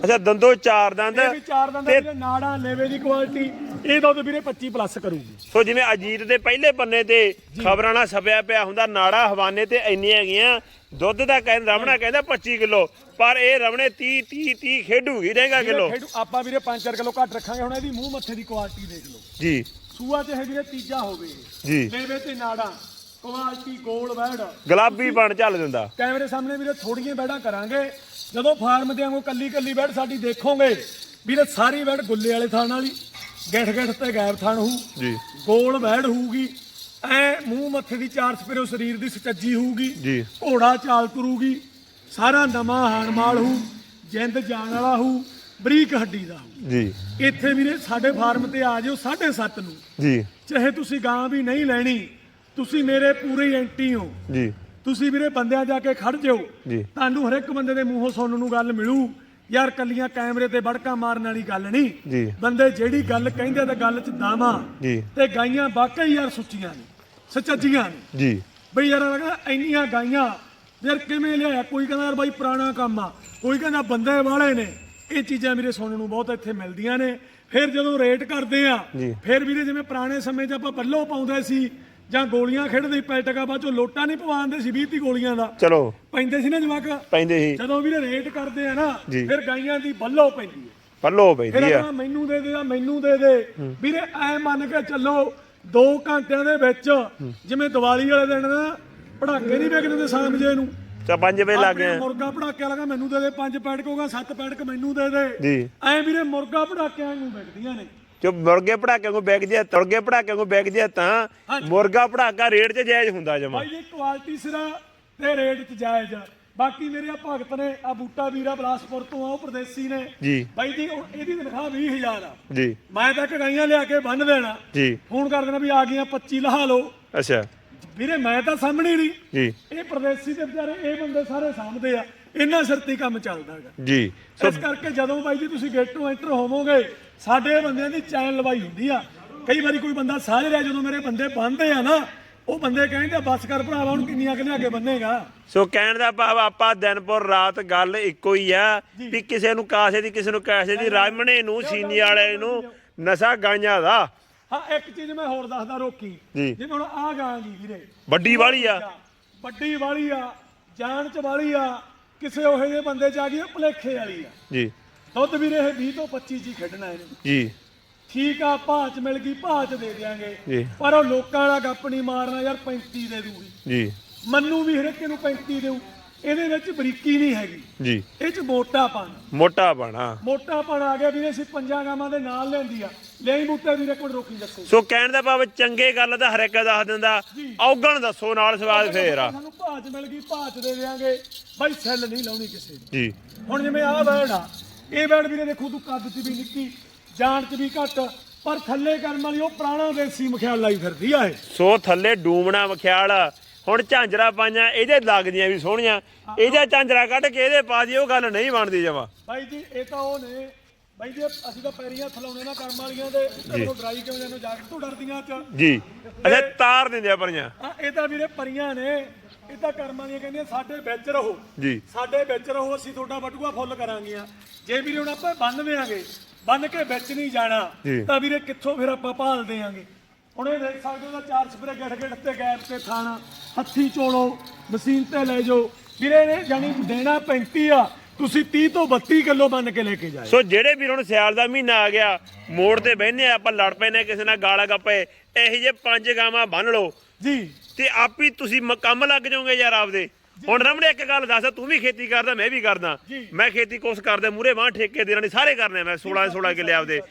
ਅੱਛਾ ਦੰਦੋ ਚਾਰ ਦੰਦ ਇਹ ਵੀ ਚਾਰ ਦੰਦ ਵੀਰੇ ਨਾੜਾ ਲੇਵੇ ਦੀ ਕੁਆਲਿਟੀ ਇਹ ਦੁੱਧ ਵੀਰੇ 25 ਪਲੱਸ ਕਰੂਗੀ। ਸੋ ਜਿਵੇਂ ਅਜੀਤ ਦੇ ਪਹਿਲੇ ਪੰਨੇ ਤੇ ਖਬਰਾਂ ਨਾਲ ਛਪਿਆ ਪਿਆ ਹੁੰਦਾ ਨਾੜਾ ਹਵਾਨੇ ਤੇ ਇੰਨੀਆਂ ਹੈਗੀਆਂ ਦੁੱਧ ਦਾ ਕਹਿੰਦਾ ਰਮਣਾ ਕਹਿੰਦਾ 25 ਕਿਲੋ ਪਰ ਇਹ ਰਮਣੇ 30 30 30 ਖੇਡੂਗੀ ਰਹੇਗਾ ਕਿਲੋ। ਖੇਡੂ ਆਪਾਂ ਵੀਰੇ 5-4 ਕਿਲੋ ਘੱਟ ਰੱਖਾਂਗੇ ਹੁਣ ਇਹਦੀ ਮੂੰਹ ਮੱਥੇ ਦੀ ਕੁਆਲਿਟੀ ਦੇਖ ਲਓ। ਜੀ। ਸੂਆ ਤੇ ਇਹ ਵੀਰੇ ਤੀਜਾ ਹੋਵੇ। ਜੀ। ਲੇਵੇ ਤੇ ਨਾੜਾ। ਕੁਆਲਿਟੀ ਗੋਲ ਵੈੜ ਗੁਲਾਬੀ ਬਣ ਚੱਲ ਦਿੰਦਾ ਕੈਮਰੇ ਸਾਹਮਣੇ ਵੀਰੇ ਥੋੜੀਆਂ ਬੈੜਾਂ ਕਰਾਂਗੇ। ਜਦੋਂ ਫਾਰਮ ਤੇ ਆਵੋ ਕੱਲੀ ਕੱਲੀ ਬੈੜ ਸਾਡੀ ਦੇਖੋਗੇ ਵੀਰੇ ਸਾਰੀ ਬੈੜ ਗੁੱਲੇ ਵਾਲੇ ਥਾਣ ਵਾਲੀ ਗਿੱਠ ਗਿੱਠ ਤੇ ਗੈਬ ਥਾਣ ਹੋਊ। ਜੀ। ਗੋਲ ਬੈੜ ਹੋਊਗੀ ਐ ਮੂੰਹ ਮੱਥੇ ਦੀ ਚਾਰ ਸਪੇਰੋ ਸਰੀਰ ਦੀ ਸਚੱਜੀ ਹੋਊਗੀ। ਜੀ। ਘੋੜਾ ਚਾਲ ਤੁਰੂਗੀ ਸਾਰਾ ਨਵਾਂ ਹਾਣ ਮਾਲ ਹੋਊ ਜਿੰਦ ਜਾਣ ਵਾਲਾ ਹੋਊ ਬਰੀਕ ਹੱਡੀ ਦਾ ਹੋਊ। ਜੀ। ਇੱਥੇ ਵੀਰੇ ਸਾਡੇ ਫਾਰਮ ਤੇ ਆ ਜਿਓ 7.5 ਨੂੰ। ਜੀ। ਚਾਹੇ ਤੁਸੀਂ ਗਾਂ ਵੀ ਨਹੀਂ ਲੈਣੀ ਤੁਸੀਂ ਮੇਰੇ ਪੂਰੇ ਹੀ ਐਂਟੀ ਹੋ। ਜੀ। ਤੁਸੀਂ ਵੀਰੇ ਬੰਦਿਆਂ ਜਾ ਕੇ ਖੜ ਜਿਓ। ਜੀ। ਤੁਹਾਨੂੰ ਹਰ ਇੱਕ ਬੰਦੇ ਦੇ ਮੂੰਹੋਂ ਸੁਣਨ ਨੂੰ ਗੱਲ ਮਿਲੂ। ਯਾਰ ਕੱਲੀਆਂ ਕੈਮਰੇ ਤੇ ਬੜਕਾ ਮਾਰਨ ਵਾਲੀ ਗੱਲ ਨਹੀਂ। ਜੀ। ਬੰਦੇ ਜਿਹੜੀ ਗੱਲ ਕਹਿੰਦੇ ਤੇ ਗੱਲ 'ਚ ਦਾਵਾ। ਜੀ। ਤੇ ਗਾਈਆਂ ਵਾਕਈ ਯਾਰ ਸੁੱਚੀਆਂ ਨੇ ਸੱਚੀਆਂ ਨੇ। ਜੀ। ਬਈ ਯਾਰ ਇੰਨੀਆਂ ਗਾਈਆਂ ਯਾਰ ਕਿਵੇਂ ਲਿਆਇਆ? ਕੋਈ ਕਹਿੰਦਾ ਯਾਰ ਬਾਈ ਪੁਰਾਣਾ ਕੰਮ ਆ। ਕੋਈ ਕਹਿੰਦਾ ਬੰਦੇ ਵਾਲੇ ਨੇ। ਇਹ ਚੀਜ਼ਾਂ ਵੀਰੇ ਸੁਣਨ ਨੂੰ ਬਹੁਤ ਇੱਥੇ ਮਿਲਦੀਆਂ ਨੇ। ਫਿਰ ਜਦੋਂ ਰੇਟ ਕਰਦੇ ਆ। ਫਿਰ ਵੀਰੇ ਜਿਵੇਂ ਪੁਰਾਣੇ ਸਮੇਂ 'ਚ ਆਪਾਂ ਬੱਲੋ ਪਾਉਂਦੇ ਸੀ ਜਾਂ ਗੋਲੀਆਂ ਖੇਡਦੇ ਸੀ ਪੈਟਕਾ ਬਾਅਦ ਚੋਂ ਲੋਟਾਂ ਨਹੀਂ ਪਵਾਉਂਦੇ ਸੀ 20 30 ਗੋਲੀਆਂ ਦਾ। ਚਲੋ। ਪੈਂਦੇ ਸੀ ਨਾ ਜਵਾਕ? ਪੈਂਦੇ ਸੀ। ਜਦੋਂ ਵੀਰੇ ਰੇਟ ਕਰਦੇ ਆ ਨਾ ਜੀ। ਫਿਰ ਗਾਈਆਂ ਦੀ ਬੱਲੋ ਪੈਂਦੀ ਹੈ। ਪੱਲੋ ਪੈਂਦੀ ਆ। ਮੈਨੂੰ ਦੇ ਦੇ ਮੈਨੂੰ ਦੇ ਦੇ। ਵੀਰੇ ਐ ਮੰਨ ਕੇ ਚੱਲੋ 2 ਘੰਟਿਆਂ ਦੇ ਵਿੱਚ ਜਿਵੇਂ ਦੀਵਾਲੀ ਵਾਲੇ ਦਿਨ ਨਾ ਪੜਾਕੇ ਨਹੀਂ ਵੇਚਦੇ ਹੁੰਦੇ ਸਾਂਝੇ ਨੂੰ। ਚਾ 5 ਵਜੇ ਲੱਗ ਗਏ। ਮੁਰਗਾ ਪੜਾਕਿਆ ਲਗਾ ਮੈਨੂੰ ਦੇ ਦੇ ਪੰਜ ਪੈਟਕ ਹੋਗਾ ਸੱਤ ਪੈਟਕ ਮੈਨੂੰ ਦੇ ਦੇ। ਜੀ। ਐ ਵੀਰੇ ਮੁਰਗਾ ਪੜਾਕਿਆਂ ਨੂੰ ਵਿਕਦੀਆਂ ਨੇ। ਜੋ ਮੁਰਗੇ ਪੜਾਕੇ ਨੂੰ ਬੈਗ ਦਿਆ ਤੁਰਗੇ ਪੜਾਕੇ ਨੂੰ ਬੈਗ ਦਿਆ ਤਾਂ। ਮੁਰਗਾ ਪੜਾਕਾ ਰੇਟ 'ਚ ਜਾਇਜ਼ ਹੁੰਦਾ ਜਮਾ। ਭਾਈ ਇਹ ਕੁਆਲਿਟੀ ਸਿਰਾ ਤੇ ਰੇਟ ਚ ਜਾਇਜ਼ ਆ। ਬਾਕੀ ਮੇਰੇ ਆ ਭਗਤ ਨੇ ਆ ਬੂਟਾ ਵੀਰਾ ਬਲਾਸਪੁਰ ਤੋਂ ਆ ਉਹ ਪ੍ਰਦੇਸੀ ਨੇ। ਜੀ। ਬਾਈ ਜੀ ਉਹ- ਇਹਦੀ ਤਨਖਾਹ 20000 ਆ। ਜੀ। ਮੈਂ ਤਾਂ ਕਗਾਈਆਂ ਲਿਆ ਕੇ ਬੰਨ ਦੇਣਾ। ਜੀ। ਫੋਨ ਕਰ ਦੇਣਾ ਵੀ ਆ ਗਈਆਂ 25 ਲਹਾ ਲਓ। ਅੱਛਾ। ਵੀਰੇ ਮੈਂ ਤਾਂ ਸਾਹਮਣੇ ਨਹੀਂ। ਜੀ। ਇਹ ਪ੍ਰਦੇਸੀ ਤੇ ਵਿਚਾਰੇ ਇਹ ਬੰਦੇ ਸਾਰੇ ਸਾਹਮਣੇ ਆ। ਇਹਨਾਂ ਸਰਤੀ ਕੰਮ ਚੱਲਦਾ ਹੈਗਾ। ਜੀ। ਸੋ ਇਸ ਕਰਕੇ ਜਦੋਂ ਬਾਈ ਜੀ ਤੁਸੀਂ ਗੇਟ ਤੋਂ ਐਂਟਰ ਹੋਵੋਗੇ ਸਾਡੇ ਬੰਦਿਆਂ ਦੀ ਚੈਨ ਲਵਾਈ ਹੁੰਦੀ ਆ। ਕਈ ਵਾਰੀ ਕੋਈ ਬੰਦਾ ਸਾਜ ਰਿਹਾ ਜਦੋਂ ਮੇਰੇ ਬੰਦੇ ਬੰਨਦੇ ਆ ਨਾ ਉਹ ਬੰਦੇ ਕਹਿੰਦੇ ਬਸ ਕਰ ਭਰਾਵਾ ਹੁਣ ਕਿੰਨੀਆਂ ਕਿ ਲਿਆ ਕੇ ਬੰਨੇਗਾ? ਸੋ ਕਹਿਣ ਦਾ ਭਾਵ ਆਪਾਂ ਦਿਨਪੁਰ ਰਾਤ ਗੱਲ ਇੱਕੋ ਹੀ ਆ ਵੀ ਕਿਸੇ ਨੂੰ ਕਾਸੇ ਦੀ ਕਿਸੇ ਨੂੰ ਕੈਸੇ ਦੀ ਰਾਮਣੇ ਨੂੰ ਸੀਨੀ ਵਾਲੇ ਨੂੰ ਨਸ਼ਾ ਗਾਈਆਂ ਦਾ। ਹਾਂ ਇੱਕ ਚੀਜ਼ ਮੈਂ ਹੋਰ ਦੱਸਦਾ ਰੋਕੀ। ਜੀ। ਜਿਵੇਂ ਹੁਣ ਆ ਗਾਂਗੀ ਵੀਰੇ। ਵੱਡੀ ਵਾਲੀ ਆ। ਵੱਡੀ ਵਾਲੀ ਆ ਜਾਨ ਚ ਵਾਲੀ ਆ ਕਿਸੇ ਉਹੇ ਜਿਹੇ ਬੰਦੇ ਚ ਆ ਗਈ ਭੁਲੇਖੇ ਵਾਲੀ ਆ। ਜੀ। ਦੁੱਧ ਵੀਰੇ ਇਹ 20 ਤੋਂ 25 ਚ ਹੀ ਖੇਡਣਾ ਇਹਨੇ। ਜੀ। ਠੀਕ ਆ ਭਾਅ ਚ ਮਿਲ ਗਈ ਭਾਅ ਚ ਦੇ ਦਿਆਂਗੇ। ਜੀ। ਪਰ ਉਹ ਲੋਕਾਂ ਵਾਲਾ ਗੱਪ ਨਹੀਂ ਮਾਰਨਾ ਯਾਰ 35 ਦੇ ਦੂਗੀ ਜੀ। ਮੰਨੂ ਵੀ ਹਰੇਕ ਨੂੰ 35 ਦੇਊ। ਇਹਦੇ ਵਿੱਚ ਬਰੀਕੀ ਨਹੀਂ ਹੈਗੀ। ਜੀ। ਇਹ ਚ ਮੋਟਾਪਨ। ਮੋਟਾ ਬਣਾ ਮੋਟਾਪਨ ਆ ਗਿਆ ਵੀਰੇ ਅਸੀਂ ਪੰਜਾਂ ਗਾਵਾਂ ਦੇ ਨਾਲ ਲੈਂਦੀ ਆ। ਲਈ ਬੂਟੇ ਵੀਰੇ ਕੋਲ ਰੋਕੀ ਦੱਸੋ। ਸੋ ਕਹਿਣ ਦਾ ਭਾਵ ਚੰਗੇ ਗੱਲ ਦਾ ਹਰ ਇੱਕ ਦੱਸ ਦਿੰਦਾ। ਔਗਣ ਦੱਸੋ ਨਾਲ ਸਵਾਦ ਫੇਰ ਆ। ਸਾਨੂੰ ਚ ਮਿਲ ਗਈ ਚ ਦੇ ਦਿਆਂਗੇ। ਬਾਈ ਸੈੱਲ ਨਹੀਂ ਲਾਉਣੀ ਕਿਸੇ ਦੀ। ਜੀ। ਹੁਣ ਜਿਵੇਂ ਆਹ ਬੈੜ ਆ ਇਹ ਬੈੜ ਵੀਰੇ ਦੇਖੋ ਤੂੰ ਕੱਦ ਚ ਵੀ ਨਿੱਕੀ ਜਾਨ ਚ ਵੀ ਘੱਟ ਪਰ ਥੱਲੇ ਕਰਨ ਵਾਲੀ ਉਹ ਪੁਰਾਣਾ ਦੇਸੀ ਮਖਿਆਲ ਲਾਈ ਫਿਰਦੀ ਆ ਇਹ। ਸੋ ਥੱਲੇ ਡੂਮਣਾ ਮਖਿਆਲ ਹੁਣ ਝਾਂਜਰਾ ਪਾਈਆਂ ਇਹਦੇ ਲੱਗਦੀਆਂ ਵੀ ਸੋਹਣੀਆਂ। ਇਹਦੇ ਝਾਂਜਰਾ ਕੱਢ ਕੇ ਇਹਦੇ ਪਾ ਦੀ ਉਹ ਗੱਲ ਨਹੀਂ ਬਣਦੀ ਜਮਾ। ਬਾਈ ਜੀ ਇਹ ਤਾਂ ਉਹ ਨੇ ਬਾਈ ਜੀ ਅਸੀਂ ਤਾਂ ਪੈਰੀਆਂ ਥਲਾਉਣੇ ਨਾ ਕਰਮ ਵਾਲੀਆਂ ਦੇ ਤੁਹਾਨੂੰ ਡਰਾਈ ਕਿਉਂ ਜਾਂਦੇ ਜਾਗਤ ਤੋਂ ਡਰਦੀਆਂ ਚ। ਜੀ। ਅੱਛਾ ਤਾਰ ਦਿੰਦੇ ਆ ਪਰੀਆਂ। ਆ ਇਹ ਤਾਂ ਵੀਰੇ ਪਰੀਆਂ ਨੇ ਇਹ ਤਾਂ ਕਰਮਾਂ ਦੀਆਂ ਕਹਿੰਦੀਆਂ ਸਾਡੇ ਵਿੱਚ ਰਹੋ। ਜੀ। ਸਾਡੇ ਵਿੱਚ ਰਹੋ ਅਸੀਂ ਤੁਹਾਡਾ ਬਟੂਆ ਫੁੱਲ ਕਰਾਂਗੀਆਂ। ਜੇ ਵੀਰੇ ਹੁਣ ਆਪਾਂ ਬੰਨ ਦੇਾਂਗੇ ਬੰਨ ਕੇ ਵਿੱਚ ਨਹੀਂ ਜਾਣਾ ਜੀ। ਤਾਂ ਵੀਰੇ ਕਿੱਥੋਂ ਫਿਰ ਆਪਾਂ ਭਾਲ ਦੇਾਂਗੇ ਹੁਣ ਇਹ ਦੇਖ ਸਕਦੇ ਹੋ ਤਾਂ ਚਾਰ ਸਪਰੇ ਗੱਡ ਗੱਡ ਤੇ ਗੈਪ ਤੇ ਥਾਣਾ ਹੱਥੀ ਚੋਲੋ ਮਸ਼ੀਨ ਤੇ ਲੈ ਜਾਓ। ਵੀਰੇ ਨੇ ਜਾਨੀ ਦੇਣਾ 35 ਆ ਤੁਸੀਂ 30 ਤੋਂ 32 ਕਿਲੋ ਬੰਨ ਕੇ ਲੈ ਕੇ ਜਾਏ ਸੋ ਜਿਹੜੇ ਵੀਰ ਹੁਣ ਸਿਆਲ ਦਾ ਮਹੀਨਾ ਆ ਗਿਆ ਮੋੜ ਤੇ ਬਹਿਨੇ ਆ ਆਪਾਂ ਲੜ ਪੈਨੇ ਕਿਸੇ ਨਾਲ ਗਾਲਾਂ ਗੱਪੇ ਇਹੋ ਜਿਹੇ ਪੰਜ ਗਾਵਾਂ ਬੰਨ ਲਓ। ਜੀ। ਤੇ ਆਪੀ ਤੁਸੀਂ ਮ- ਕੰਮ ਲੱਗ ਜਾਓਗੇ ਯਾਰ ਆਪਦੇ। ਹੁਣ ਰਮਣੇ ਇੱਕ ਗੱਲ ਦੱਸ ਤੂੰ ਵੀ ਖੇਤੀ ਕਰਦਾ ਮੈਂ ਵੀ ਕਰਦਾ। ਜੀ। ਮੈਂ ਖੇਤੀ ਕੋਸ ਕਰਦਾ ਮੂਰੇ ਬਾਹ ਠੇਕੇ ਦੇਣਾ ਨਹੀਂ ਸਾਰੇ ਕਰਨੇ ਆ ਮੈਂ 16 16 ਕਿੱਲੇ ਆਪਦੇ।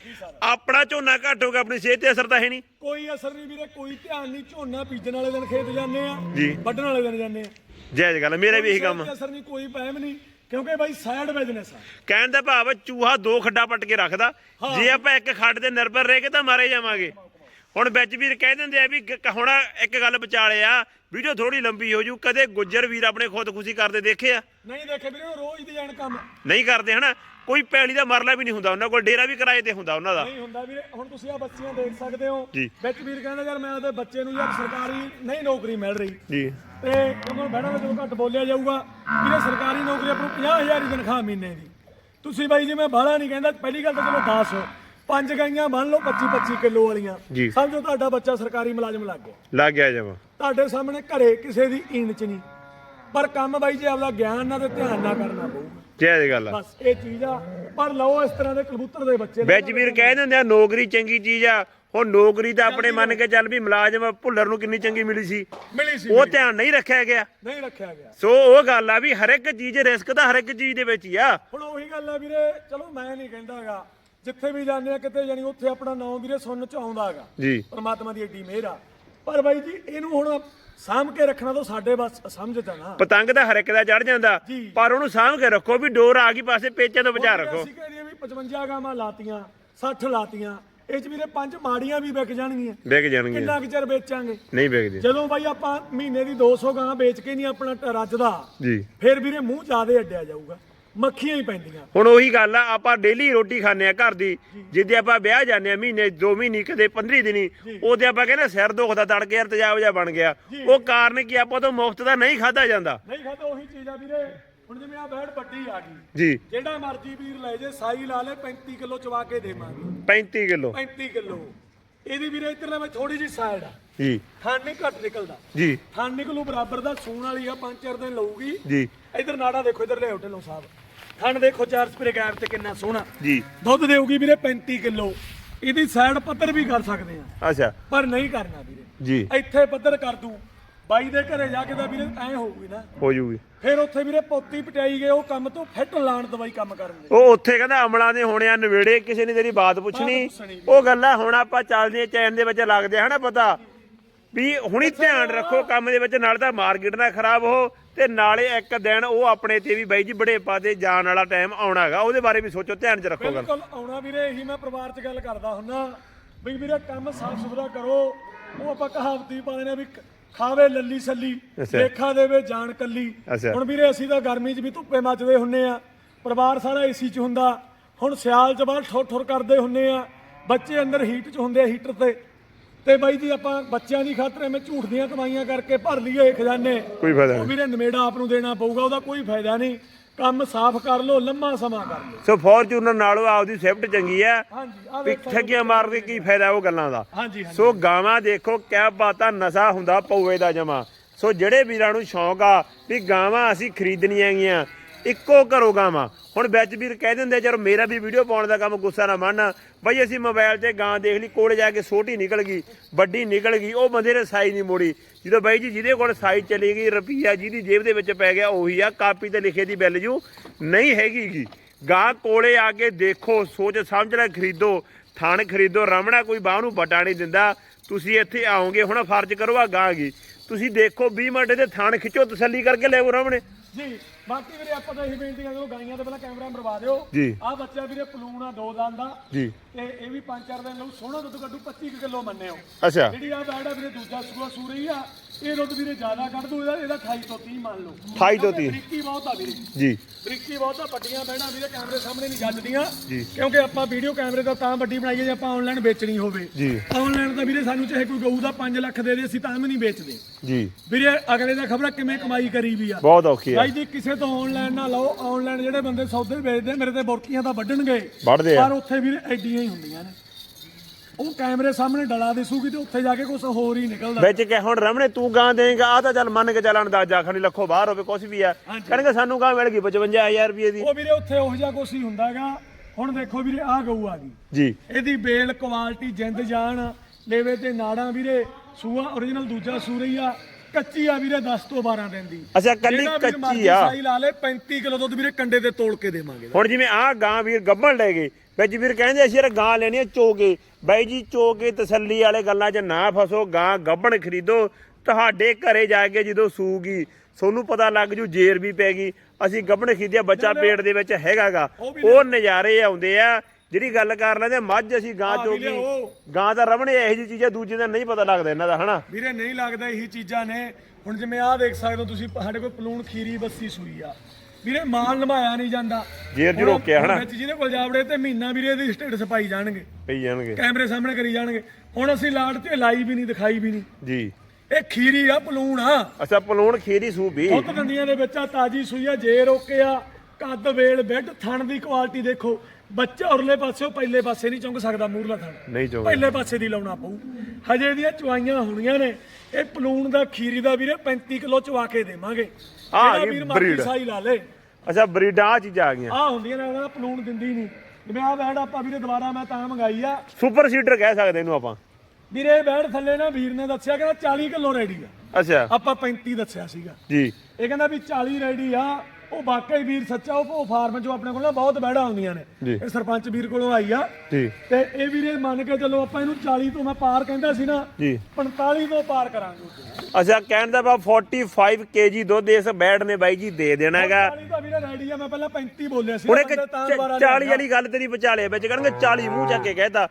ਆਪਣਾ ਝੋਨਾ ਘੱਟ ਹੋ ਗਿਆ ਆਪਣੀ ਸਿਹਤ ਤੇ ਅਸਰ ਤਾਂ ਹੈ ਨਹੀਂ। ਕੋਈ ਅਸਰ ਨਹੀਂ ਵੀਰੇ ਕੋਈ ਧਿਆਨ ਨਹੀਂ ਝੋਨਾ ਬੀਜਣ ਵਾਲੇ ਦਿਨ ਖੇਤ ਜਾਂਦੇ ਆ ਜੀ। ਵੱਢਣ ਵਾਲੇ ਦਿਨ ਜਾਂਦੇ ਆ। ਜਾਇਜ਼ ਗੱਲ ਮੇਰੇ ਵੀ ਇਹੀ ਕੰਮ ਕੋਈ ਅਸਰ ਨਹੀਂ ਕੋਈ ਵਹਿਮ ਨਹੀਂ ਕਿਉਂਕਿ ਬਾਈ ਸਾਈਡ ਬਿਜ਼ਨਸ ਆ। ਕਹਿਣ ਦਾ ਭਾਵ ਚੂਹਾ ਦੋ ਖੱਡਾ ਪੱਟ ਕੇ ਰੱਖਦਾ। ਜੇ ਆਪਾਂ ਇੱਕ ਖੱਡ ਤੇ ਨਿਰਭਰ ਰਹਿ ਕੇ ਤਾਂ ਮਾਰੇ ਜਾਵਾਂਗੇ। ਹੁਣ ਵਿੱਚ ਵੀਰ ਕਹਿ ਦਿੰਦੇ ਆ ਵੀ ਹੁਣ ਇੱਕ ਗੱਲ ਵਿਚਾਲੇ ਆ ਵੀਡੀਓ ਥੋੜੀ ਲੰਬੀ ਹੋ ਜੂ ਕਦੇ ਗੁੱਜਰ ਵੀਰ ਆਪਣੇ ਖੁਦਕੁਸ਼ੀ ਕਰਦੇ ਦੇਖੇ ਆ? ਨਹੀਂ ਦੇਖੇ ਵੀਰੇ ਉਹ ਰੋਜ਼ ਦੀ ਜਾਣ ਕੰਮ। ਨਹੀਂ ਕਰਦੇ ਹਨਾ? ਕੋਈ ਪੈਲੀ ਦਾ ਮਰਲਾ ਵੀ ਨਹੀਂ ਹੁੰਦਾ ਉਹਨਾਂ ਕੋਲ ਡੇਰਾ ਵੀ ਕਿਰਾਏ ਤੇ ਹੁੰਦਾ ਉਹਨਾਂ ਦਾ। ਨਹੀਂ ਹੁੰਦਾ ਵੀਰੇ ਹੁਣ ਤੁਸੀਂ ਆ ਬੱਚੀਆਂ ਦੇਖ ਸਕਦੇ ਹੋ। ਵਿੱਚ ਵੀਰ ਕਹਿੰਦਾ ਯਾਰ ਮੈਂ ਆਪਦੇ ਬੱਚੇ ਨੂੰ ਯਾਰ ਸਰਕਾਰੀ ਨਹੀਂ ਨੌਕਰੀ ਮਿਲ ਰਹੀ। ਜੀ। ਤੇ ਕਿਉਂਕਿ ਬਹਿਣਾ ਵਿੱਚ ਘੱਟ ਬੋਲਿਆ ਜਾਊਗਾ। ਵੀਰੇ ਸਰਕਾਰੀ ਨੌਕਰੀ ਆਪਾਂ ਨੂੰ 50000 ਦੀ ਤਨਖਾਹ ਮਹੀਨੇ ਦੀ। ਤੁਸੀਂ ਬਾਈ ਜੀ ਮੈਂ ਬਾਹਲਾ ਨਹੀਂ ਕਹਿੰਦਾ ਪਹਿਲੀ ਗੱਲ ਤਾਂ ਚਲੋ 10 ਪੰਜ ਗਾਈਆਂ ਮੰਨ ਲਓ 25 25 ਕਿਲੋ ਵਾਲੀਆਂ। ਜੀ। ਸਮਝੋ ਤੁਹਾਡਾ ਬੱਚਾ ਸਰਕਾਰੀ ਮੁਲਾਜ਼ਮ ਲੱਗ ਗਿਆ। ਲੱਗ ਗਿਆ ਜਮਾ। ਤੁਹਾਡੇ ਸਾਹਮਣੇ ਘਰੇ ਕਿਸੇ ਦੀ ਈਨ ਚ ਨਹੀਂ। ਪਰ ਕੰਮ ਬਾਈ ਜੀ ਆਪਦਾ ਗਿਆਨ ਨਾਲ ਤੇ ਧਿਆਨ ਨਾਲ ਕਰਨਾ ਪਊਗਾ ਜਾਇਜ਼ ਗੱਲ ਆ। ਬਸ ਇਹ ਚੀਜ਼ ਆ। ਪਰ ਲਓ ਇਸ ਤਰ੍ਹਾਂ ਦੇ ਕਬੂਤਰ ਦੇ ਬੱਚੇ ਵਿੱਚ ਵੀਰ ਕਹਿ ਦਿੰਦੇ ਆ ਨੌਕਰੀ ਚੰਗੀ ਚੀਜ਼ ਆ। ਹੁਣ ਨੌਕਰੀ ਤਾਂ ਆਪਣੇ ਮੰਨ ਕੇ ਚੱਲ ਵੀ ਮੁਲਾਜ਼ਮ ਭੁੱਲਰ ਨੂੰ ਕਿੰਨੀ ਚੰਗੀ ਮਿਲੀ ਸੀ। ਮਿਲੀ ਸੀ ਉਹ ਧਿਆਨ ਨਹੀਂ ਰੱਖਿਆ ਗਿਆ। ਨਹੀਂ ਰੱਖਿਆ ਗਿਆ। ਸੋ ਉਹ ਗੱਲ ਆ ਵੀ ਹਰ ਇੱਕ ਚੀਜ਼ ਰਿਸਕ ਤਾਂ ਹਰ ਇੱਕ ਚੀਜ਼ ਦੇ ਵਿੱਚ ਹੀ ਆ। ਹੁਣ ਉਹੀ ਗੱਲ ਆ ਵੀਰੇ ਚਲੋ ਮੈਂ ਨਹੀਂ ਕਹਿੰਦਾਗਾ ਜਿੱਥੇ ਵੀ ਜਾਂਦੇ ਆ ਕਿਤੇ ਜਾਨੀ ਉੱਥੇ ਆਪਣਾ ਨਾਮ ਵੀਰੇ ਸੁਣਨ ਚ ਆਉਂਦਾਗਾ ਜੀ। ਪਰਮਾਤਮਾ ਦੀ ਏਡੀ ਮਿਹਰ ਆ। ਪਰ ਬਾਈ ਜੀ ਇਹਨੂੰ ਹੁਣ ਸਾਂਭ ਕੇ ਰੱਖਣਾ ਤਾਂ ਸਾਡੇ ਬਸ ਸਮਝ ਨਾ। ਪਤੰਗ ਤਾਂ ਹਰ ਇੱਕ ਦਾ ਚੜ ਜਾਂਦਾ ਜੀ। ਪਰ ਉਹਨੂੰ ਸਾਂਭ ਕੇ ਰੱਖੋ ਵੀ ਡੋਰ ਆ ਗਈ ਪਾਸੇ ਪੇਚਾਂ ਤੋਂ ਬਚਾ ਰੱਖੋ। ਅਸੀਂ ਕਹਿੰਦੇ ਵੀ 55 ਗਾਵਾਂ ਲਾਤੀਆਂ 60 ਲਾਤੀਆਂ। ਇਹ ਚ ਵੀਰੇ ਪੰਜ ਮਾੜੀਆਂ ਵੀ ਵਿਕ ਜਾਣਗੀਆਂ। ਵਿਕ ਜਾਣਗੇ ਕਿੰਨਾ ਕੁ ਚਿਰ ਵੇਚਾਂਗੇ? ਨਹੀਂ ਵਿਕਦੇ। ਜਦੋਂ ਬਾਈ ਆਪਾਂ ਮਹੀਨੇ ਦੀ 200 ਗਾਂ ਵੇਚ ਕੇ ਨਹੀਂ ਆਪਣਾ ਟ- ਰੱਜਦਾ ਜੀ। ਫਿਰ ਵੀਰੇ ਮੂੰਹ ਜ਼ਿਆਦੇ ਅੱਡਿਆ ਜਾਊਗਾ। ਮੱਖੀਆਂ ਹੀ ਪੈਂਦੀਆਂ। ਹੁਣ ਉਹੀ ਗੱਲ ਆ ਆਪਾਂ ਡੇਲੀ ਰੋਟੀ ਖਾਂਦੇ ਆ ਘਰ ਦੀ। ਜਿੱਦੇ ਆਪਾਂ ਵਿਆਹ ਜਾਂਦੇ ਆ ਮਹੀਨੇ ਦੋ ਮਹੀਨੇ ਕਦੇ 15 ਦਿਨੀ ਉਹਦੇ ਆਪਾਂ ਕਹਿੰਦੇ ਸਿਰ ਦੁਖਦਾ ਤੜਕੇ ਯਾਰ ਤੇਜ਼ਾਬ ਜਿਹਾ ਬਣ ਗਿਆ। ਉਹ ਕਾਰਨ ਕੀ ਆਪਾਂ ਤੋਂ ਮੁਫਤ ਦਾ ਨਹੀਂ ਖਾਦਾ ਜਾਂਦਾ। ਨਹੀਂ ਖਾਦਾ ਉਹੀ ਚੀਜ਼ ਆ ਵੀਰੇ। ਹੁਣ ਜਿਵੇਂ ਆ ਬੈੜ ਵੱਡੀ ਆ ਗਈ। ਜੀ। ਜਿਹੜਾ ਮਰਜ਼ੀ ਵੀਰ ਲੈ ਜੇ ਸਾਈ ਲਾ ਲੈ 35 ਕਿਲੋ ਚਵਾ ਕੇ ਦੇਵਾਂਗੇ। 35 ਕਿਲੋ। 35 ਕਿਲੋ। ਇਹਦੀ ਵੀਰੇ ਇੱਧਰ ਮੈਂ ਥੋੜੀ ਜਿਹੀ ਸਾਈਡ ਆ। ਜੀ। ਥਣ ਨਹੀਂ ਘੱਟ ਨਿਕਲਦਾ। ਜੀ। ਥਣ ਨਿਕਲੂ ਬਰਾਬਰ ਦਾ ਸੂਣ ਵਾਲੀ ਆ ਪੰਜ ਚਾਰ ਦਿਨ ਲਊਗੀ। ਜੀ। ਇੱਧਰ ਨਾੜਾ ਦੇਖੋ ਇੱਧਰ ਲਿਆਓ ਢਿੱਲੋਂ ਸਾਹਿਬ। ਥਣ ਦੇਖੋ ਚਾਰ ਸਪਰੇ ਗੈਪ ਤੇ ਕਿੰਨਾ ਸੋਹਣਾ। ਜੀ। ਦੁੱਧ ਦੇਊਗੀ ਵੀਰੇ 35 ਕਿਲੋ। ਇਹਦੀ ਸਾਈਡ ਪੱਧਰ ਵੀ ਕਰ ਸਕਦੇ ਆ। ਅੱਛਾ। ਪਰ ਨਹੀਂ ਕਰਨਾ ਵੀਰੇ। ਜੀ। ਇੱਥੇ ਪੱਧਰ ਕਰ ਦੂ ਬਾਈ ਦੇ ਘਰੇ ਜਾ ਕੇ ਤਾਂ ਵੀਰੇ ਐ ਹੋਊਗੀ ਨਾ। ਹੋ ਜੂਗੀ। ਫਿਰ ਉੱਥੇ ਵੀਰੇ ਪੋਤੀ ਪਟਾਈ ਗਏ ਉਹ ਕੰਮ ਤੋਂ ਫਿੱਟ ਲਾਣ ਦਵਾਈ ਕੰਮ ਕਰਨ ਦੇ ਉਹ ਉੱਥੇ ਕਹਿੰਦਾ ਅਮਲਾਂ ਦੇ ਹੋਣੇ ਆ ਨਵੇੜੇ ਕਿਸੇ ਨੇ ਤੇਰੀ ਬਾਤ ਪੁੱਛਣੀ। ਉਹ ਗੱਲਾਂ ਹੁਣ ਆਪਾਂ ਚੱਲਦੇ ਆ ਚੈਨ ਦੇ ਵਿੱਚ ਲੱਗਦੇ ਆ ਹਨਾ ਪਤਾ? ਵੀ ਹੁਣੀ ਧਿਆਨ ਰੱਖੋ ਕੰਮ ਦੇ ਵਿੱਚ ਨਾਲ ਤਾਂ ਮਾਰਕੀਟ ਨਾ ਖਰਾਬ ਹੋ। ਤੇ ਨਾਲੇ ਇੱਕ ਦਿਨ ਉਹ ਆਪਣੇ ਤੇ ਵੀ ਬਾਈ ਜੀ ਬੜੇ ਪਾਦੇ ਜਾਣ ਵਾਲਾ ਟਾਈਮ ਆਉਣਾ ਹੈਗਾ ਉਹਦੇ ਬਾਰੇ ਵੀ ਸੋਚੋ ਧਿਆਨ 'ਚ ਰੱਖੋ ਗੱਲ। ਬਿਲਕੁਲ ਆਉਣਾ ਵੀਰੇ ਇਹੀ ਮੈਂ ਪਰਿਵਾਰ 'ਚ ਗੱਲ ਕਰਦਾ ਹੁੰਨਾ ਵੀ ਵੀਰੇ ਕੰਮ ਸਾਫ਼ ਸੁਥਰਾ ਕਰੋ। ਉਹ ਆਪਾਂ ਕਹਾਵਤੀ ਪਾਦੇ ਨੇ ਵੀ ਖਾਵੇ ਲੱਲੀ ਸੱਲੀ ਅੱਛਾ। ਲੇਖਾ ਦੇਵੇ ਜਾਣ ਕੱਲੀ। ਅੱਛਾ। ਹੁਣ ਵੀਰੇ ਅਸੀਂ ਤਾਂ ਗਰਮੀ 'ਚ ਵੀ ਧੁੱਪੇ ਮੱਚਦੇ ਹੁੰਨੇ ਆ। ਪਰਿਵਾਰ ਸਾਰਾ ਏਸੀ 'ਚ ਹੁੰਦਾ। ਹੁਣ ਸਿਆਲ 'ਚ ਬਾਹਰ ਠੁਰ ਠੁਰ ਕਰਦੇ ਹੁੰਨੇ ਆ। ਬੱਚੇ ਅੰਦਰ ਹੀਟ 'ਚ ਹੁੰਦੇ ਆ ਹੀਟਰ ਤੇ। ਤੇ ਬਾਈ ਜੀ ਆਪਾਂ ਬੱਚਿਆਂ ਦੀ ਖਾਤਰ ਐਵੇਂ ਝੂਠ ਦੀਆਂ ਕਮਾਈਆਂ ਕਰਕੇ ਭਰ ਲਈਏ ਖਜ਼ਾਨੇ। ਕੋਈ ਫਾਇਦਾ ਉਹ ਨਹੀਂ। ਵੀਰੇ ਨਵੇੜਾ ਆਪ ਨੂੰ ਦੇਣਾ ਪਊਗਾ ਉਹਦਾ ਕੋਈ ਫਾਇਦਾ ਨਹੀਂ। ਕੰਮ ਸਾਫ਼ ਕਰ ਲਓ ਲੰਮਾ ਸਮਾਂ ਕਰ ਲਓ। ਸੋ ਫੋਰਚੂਨਰ ਨਾਲੋਂ ਆਪਦੀ ਸਵਿਫਟ ਚੰਗੀ ਆ ਹਾਂਜੀ ਆ ਵੀ ਠੱਗੀਆਂ ਮਾਰ ਕੇ ਕੀ ਫਾਇਦਾ ਉਹ ਗੱਲਾਂ ਦਾ। ਹਾਂਜੀ ਹਾਂਜੀ। ਸੋ ਗਾਵਾਂ ਦੇਖੋ ਕਿਆ ਬਾਤਾਂ ਨਸ਼ਾ ਹੁੰਦਾ ਪਊਏ ਦਾ ਜਮਾ। ਸੋ ਜਿਹੜੇ ਵੀਰਾਂ ਨੂੰ ਸ਼ੌਂਕ ਆ ਵੀ ਗਾਵਾਂ ਅਸੀਂ ਖਰੀਦਣੀਆਂ ਹੈਗੀਆਂ ਇੱਕੋ ਘਰੋਂ ਗਾਵਾਂ। ਹੁਣ ਵਿੱਚ ਵੀਰ ਕਹਿ ਦਿੰਦੇ ਚਲੋ ਮੇਰਾ ਵੀ ਵੀਡੀਓ ਪਾਉਣ ਦਾ ਕੰਮ ਗੁੱਸਾ ਨਾ ਮੰਨ। ਬਈ ਅਸੀਂ ਮੋਬਾਈਲ ਤੇ ਗਾਂ ਦੇਖ ਲਈ, ਕੋਲੇ ਜਾ ਕੇ ਛੋਟੀ ਨਿਕਲ ਗਈ, ਵੱਡੀ ਨਿਕਲ ਗਈ, ਉਹ ਬੰਦੇ ਨੇ ਸਾਈ ਨਹੀਂ ਮੋੜੀ। ਜਦੋਂ ਬਾਈ ਜੀ ਜਿਹਦੇ ਕੋਲ ਸਾਈ ਚਲੀ ਗਈ, ਰੁਪਈਆ ਜਿਹਦੀ ਜੇਬ ਦੇ ਵਿੱਚ ਪੈ ਗਿਆ, ਉਹੀ ਆ, ਕਾਪੀ ਤੇ ਲਿਖੇ ਦੀ ਵੈਲਿਊ ਨਹੀਂ ਹੈਗੀ ਗੀ। ਗਾਂ ਕੋਲੇ ਆ ਕੇ ਦੇਖੋ, ਸੋਚ ਸਮਝ ਲੈ, ਖਰੀਦੋ, ਥਾਣ ਖਰੀਦੋ, ਰਮਣਾ ਕੋਈ ਬਾਹ ਨੂੰ ਬਟਾ ਨਹੀਂ ਦਿੰਦਾ। ਤੁਸੀਂ ਇੱਥੇ ਆਓਗੇ, ਹੁਣ ਫਰਜ਼ ਕਰੋ ਆ ਗਾਂ ਗੀ। ਤੁਸੀਂ ਦੇਖੋ 20 ਮਿੰਟ ਦੇ ਥਣ ਖਿੱਚੋ ਤਸੱਲੀ ਕਰਕੇ ਲੈਵੋ ਰਮਣੇ। ਜੀ ਬਾਕੀ ਵੀਰੇ ਆਪਾਂ ਤਾਂ ਇਹੀ ਬੇਨਤੀ ਕਰਦੇ ਹਾਂ ਗਾਈਆਂ ਤੇ ਪਹਿਲਾਂ ਕੈਮਰਾ ਮਰਵਾ ਦਿਓ। ਜੀ। ਆ ਬੱਚਾ ਵੀਰੇ ਪਲੂਣ ਆ ਦੋ ਦੰਦ ਦਾ। ਜੀ। ਤੇ ਇਹ ਵੀ ਪੰਜ ਚਾਰ ਦਿਨ ਲਊ ਸੋਹਣਾ ਦੁੱਧ ਕੱਢੂ 25 ਕਿਲੋ ਮੰਨਿਓ। ਅੱਛਾ। ਜਿਹੜੀ ਆ ਬੈੜ ਆ ਵੀਰੇ ਦੂਜਾ ਸੂਆ ਸੂ ਰਹੀ ਆ ਇਹ ਦੁੱਧ ਵੀਰੇ ਜ਼ਿਆਦਾ ਕੱਢ ਦੂ ਇਹਦਾ ਇਹਦਾ 28 ਤੋਂ 30 ਮੰਨ ਲਓ। 28 ਤੋਂ 30 ਬਰੀਕੀ ਬਹੁਤ ਆ ਵੀਰੇ। ਜੀ। ਬਰੀਕੀ ਬਹੁਤ ਆ ਵੱਡੀਆਂ ਬੈੜਾਂ ਵੀਰੇ ਕੈਮਰੇ ਸਾਹਮਣੇ ਨਹੀਂ ਜੱਜਦੀਆਂ। ਕਿਉਂਕਿ ਆਪਾਂ ਵੀਡੀਓ ਕੈਮਰੇ ਦਾ ਤਾਂ ਵੱਡੀ ਬਣਾਈਏ ਜੇ ਆਪਾਂ ਆਨਲਾਈਨ ਵੇਚਣੀ ਹੋਵੇ। ਜੀ। ਆਨਲਾਈਨ ਤਾਂ ਵੀਰੇ ਸਾਨੂੰ ਚਾਹੇ ਕੋਈ ਗਊ ਦਾ 5 ਲੱਖ ਦੇ ਦੇ ਅਸੀਂ ਤਾਂ ਵੀ ਨਹੀਂ ਵੇਚਦੇ। ਜੀ। ਵੀਰੇ ਅਗਲੇ ਦਾ ਖਬਰ ਕਿਵੇਂ ਕਮਾਈ ਕਰੀ ਵੀ ਆ। ਬਹੁਤ ਔਖੀ ਆ। ਬਾਈ ਜੀ ਕਿਸੇ ਤੋਂ ਆਨਲਾਈਨ ਨਾ ਲਓ। ਆਨਲਾਈਨ ਜਿਹੜੇ ਬੰਦੇ ਸੌਦੇ ਵੇਚਦੇ ਮੇਰੇ ਤੇ ਬੁਰਕੀਆਂ ਤਾਂ ਵੱਢਣਗੇ। ਵੱਢਦੇ ਆ। ਪਰ ਉੱਥੇ ਵੀਰੇ ਐਡੀਆਂ ਹੀ ਹੁੰਦੀਆਂ ਨੇ। ਉਹ ਕੈਮਰੇ ਸਾਹਮਣੇ ਡਲਾ ਦਿਸੂਗੀ ਤੇ ਉੱਥੇ ਜਾ ਕੇ ਕੁਝ ਹੋਰ ਹੀ ਨਿਕਲਦਾ। ਵਿੱਚ ਕਿ ਹੁਣ ਰਮਣੇ ਤੂੰ ਗਾਂ ਦੇਂਗਾ ਆ ਤਾਂ ਚੱਲ ਮੰਨ ਕੇ ਚੱਲਣ ਦਾ ਜਾਖਣੀ ਲੱਖੋ ਬਾਹਰ ਹੋਵੇ ਕੁਛ ਵੀ ਆ। ਕਹਿੰਗੇ ਸਾਨੂੰ ਗਾਂ ਮਿਲ ਗਈ 55000 ਰੁਪਏ ਦੀ। ਉਹ ਵੀਰੇ ਉੱਥੇ ਉਹੋ ਜਿਹਾ ਕੁਝ ਹੀ ਹੁੰਦਾਗਾ ਹੁਣ ਦੇਖੋ ਵੀਰੇ ਆਹ ਗਊ ਆ ਗਈ। ਜੀ। ਇਹਦੀ ਬੇਲ ਕੁਆਲਿਟੀ ਜਿੰਦ ਜਾਨ ਲੇਵੇ ਤੇ ਨਾੜਾਂ ਵੀਰੇ ਸੂਆ origignal ਦੂਜਾ ਸੂ ਰਹੀ ਆ ਕੱਚੀ ਆ ਵੀਰੇ 10 ਤੋਂ 12 ਦਿਨ ਦੀ। ਅੱਛਾ ਕੱਲੀ ਕੱਚੀ ਆ। ਸਾਈ ਲਾ ਲੇ 35 ਕਿਲੋ ਦੁੱਧ ਵੀਰੇ ਕੰਡੇ ਤੇ ਤੋਲ ਕੇ ਦੇਵਾਂਗੇ। ਹੁਣ ਜਿਵੇਂ ਆਹ ਗਾਂ ਵੀਰ ਗੱਭਣ ਲੈ ਗਏ ਵਿੱਚ ਵੀਰ ਕਹਿੰਦੇ ਅਸੀਂ ਯਾਰ ਗਾਂ ਲੈਣੀ ਆ ਚੋਗੇ। ਬਾਈ ਜੀ ਚੋਗੇ ਤਸੱਲੀ ਵਾਲੇ ਗੱਲਾਂ 'ਚ ਨਾ ਫਸੋ ਗਾਂ ਗੱਭਣ ਖਰੀਦੋ। ਤੁਹਾਡੇ ਘਰੇ ਜਾ ਕੇ ਜਦੋਂ ਸੂਗੀ ਤੁਹਾਨੂੰ ਪਤਾ ਲੱਗ ਜੂ ਜੇਰ ਵੀ ਪੈ ਗਈ। ਅਸੀਂ ਗੱਭਣ ਖਰੀਦਿਆ ਬੱਚਾ ਪੇਟ ਦੇ ਵਿੱਚ ਹੈਗਾਗਾ। ਉਹ ਨਜ਼ਾਰੇ ਆਉਂਦੇ ਆ। ਜਿਹੜੀ ਗੱਲ ਕਰ ਲੈਂਦੇ ਮੱਝ ਅਸੀਂ ਗਾਂ ਚੋਗੀ। ਗਾਂ ਦਾ ਰਮਣੇ ਇਹੋ ਜਿਹੀ ਚੀਜ਼ਾਂ ਦੂਜੇ ਦਾ ਨਹੀਂ ਪਤਾ ਲੱਗਦਾ ਇਹਨਾਂ ਦਾ ਹਨਾ? ਵੀਰੇ ਨਹੀਂ ਲੱਗਦਾ ਇਹੀ ਚੀਜ਼ਾਂ ਨੇ। ਹੁਣ ਜਿਵੇਂ ਆਹ ਦੇਖ ਸਕਦੇ ਹੋ ਤੁਸੀਂ ਸਾਡੇ ਕੋਲ ਪਲੂਣ ਖੀਰੀ ਬੱਸੀ ਸੂਈ ਆ। ਵੀਰੇ ਮਾਲ ਨਿਭਾਇਆ ਨਹੀਂ ਜਾਂਦਾ। ਜੇਰ ਹੁਣ- ਰੋਕਿਆ ਹਨਾ? ਵਿੱਚ ਜਿਹਦੇ ਕੋਲ ਜਾਵੜੇ ਤੇ ਮਹੀਨਾ ਵੀਰੇ ਇਹਦੀ ਸਟੇਟਸ ਪਾਈ ਜਾਣਗੇ। ਪਈ ਜਾਣਗੇ। ਕੈਮਰੇ ਸਾਹਮਣੇ ਕਰੀ ਜਾਣਗੇ। ਹੁਣ ਅਸੀਂ ਲਾੜ ਤੇ ਲਾਈ ਵੀ ਨਹੀਂ ਦਿਖਾਈ ਵੀ ਨਹੀਂ। ਜੀ। ਇਹ ਖੀਰੀ ਆ ਪਲੂਣ ਆ। ਅੱਛਾ ਪਲੂਣ ਖੀਰੀ ਸੂਬੀ। ਦੁੱਧ ਦੰਦੀਆਂ ਦੇ ਵਿੱਚ ਆ ਤਾਜੀ ਸੂਈ ਆ ਜੇ ਰੋਕਿਆ ਕੱਦ ਵੇਲ ਬੈੱਡ ਥਣ ਦੀ ਕੁਆਲਿਟੀ ਦੇਖੋ। ਬੱਚਾ ਉਰਲੇ ਪਾਸੇ ਪਹਿਲੇ ਪਾਸੇ ਨਹੀਂ ਚੁੰਗ ਸਕਦਾ ਮੂਰਲਾ ਥਣ ਨਹੀਂ ਚੋਗੇ ਪਹਿਲੇ ਪਾਸੇ ਦੀ ਲਾਉਣਾ ਪਊ। ਹਜੇ ਇਹਦੀਆਂ ਚੁਆਈਆਂ ਹੋਣੀਆਂ ਨੇ। ਇਹ ਪਲੂਣ ਦਾ ਖੀਰੀ ਦਾ ਵੀਰੇ 35 ਕਿਲੋ ਚਵਾ ਕੇ ਦੇਵਾਂਗੇ। ਜਿਹੜਾ ਜੀ ਵੀਰ breed। ਸਾਈ ਲਾ ਲੇ। ਅੱਛਾ ਬਰੀਡਾਂ ਆਹ ਚੀਜ਼ਾਂ ਆ ਗਈਆਂ। ਆਹ ਹੁੰਦੀਆਂ ਨੇ ਉਹਦਾ ਪਲੂਣ ਦਿੰਦੀ ਨਹੀਂ। ਜਿਵੇਂ ਆਹ ਬੈੜ ਆਪਾਂ ਵੀਰੇ ਦੁਬਾਰਾ ਮੈਂ ਤਾਂ ਮੰਗਾਈ ਆ। ਸੁਪਰ ਸੀਡਰ ਕਹਿ ਸਕਦੇ ਇਹਨੂੰ ਆਪਾਂ। ਵੀਰੇ ਇਹ ਬੈੜ ਥੱਲੇ ਨਾ ਵੀਰ ਨੇ ਦੱਸਿਆ ਕਹਿੰਦਾ 40 ਕਿਲੋ ਰੈਡੀ ਆ। ਅੱਛਾ। ਆਪਾਂ 35 ਦੱਸਿਆ ਸੀਗਾ। ਜੀ। ਇਹ ਕਹਿੰਦਾ ਵੀ 40 ਰੈਡੀ ਆ। ਉਹ ਵਾਕਈ ਵੀਰ ਸੱਚਾ ਉਹ ਉਹ ਫਾਰਮ ਚੋਂ ਆਪਣੇ ਕੋਲ ਨਾ ਬਹੁਤ ਬੈੜਾ ਹੁੰਦੀਆਂ ਨੇ। ਜੀ। ਇਹ ਸਰਪੰਚ ਵੀਰ ਕੋਲੋਂ ਆਈ ਆ। ਜੀ। ਤੇ ਇਹ ਵੀਰੇ ਮੰਨ ਕੇ ਚੱਲੋ ਆਪਾਂ ਇਹਨੂੰ 40 ਤੋਂ ਮੈਂ ਪਾਰ ਕਹਿੰਦਾ ਸੀ ਨਾ ਜੀ। 45 ਤੋਂ ਪਾਰ ਕਰਾਂਗੇ। ਅੱਛਾ ਕਹਿਣ ਦਾ ਬਾ 45 ਕੇਜੀ ਦੁੱਧ ਇਸ ਬੈਡ ਨੇ ਬਾਈ ਜੀ ਦੇ ਦੇਣਾ ਹੈਗਾ। 40 ਤਾਂ ਵੀਰੇ ਰੈਡੀ ਆ ਮੈਂ ਪਹਿਲਾਂ 35 ਬੋਲਿਆ ਸੀ ਹੁਣ ਇੱਕ ਬੰਦੇ ਤਾਂ ਦੁਬਾਰਾ 40 ਵਾਲੀ ਗੱਲ ਤੇਰੀ ਵਿਚਾਲੇ ਵਿੱਚ ਕਹਿਣਗੇ 40 ਮੂੰਹ ਚੱਕ ਕੇ ਕਹਿਤਾ।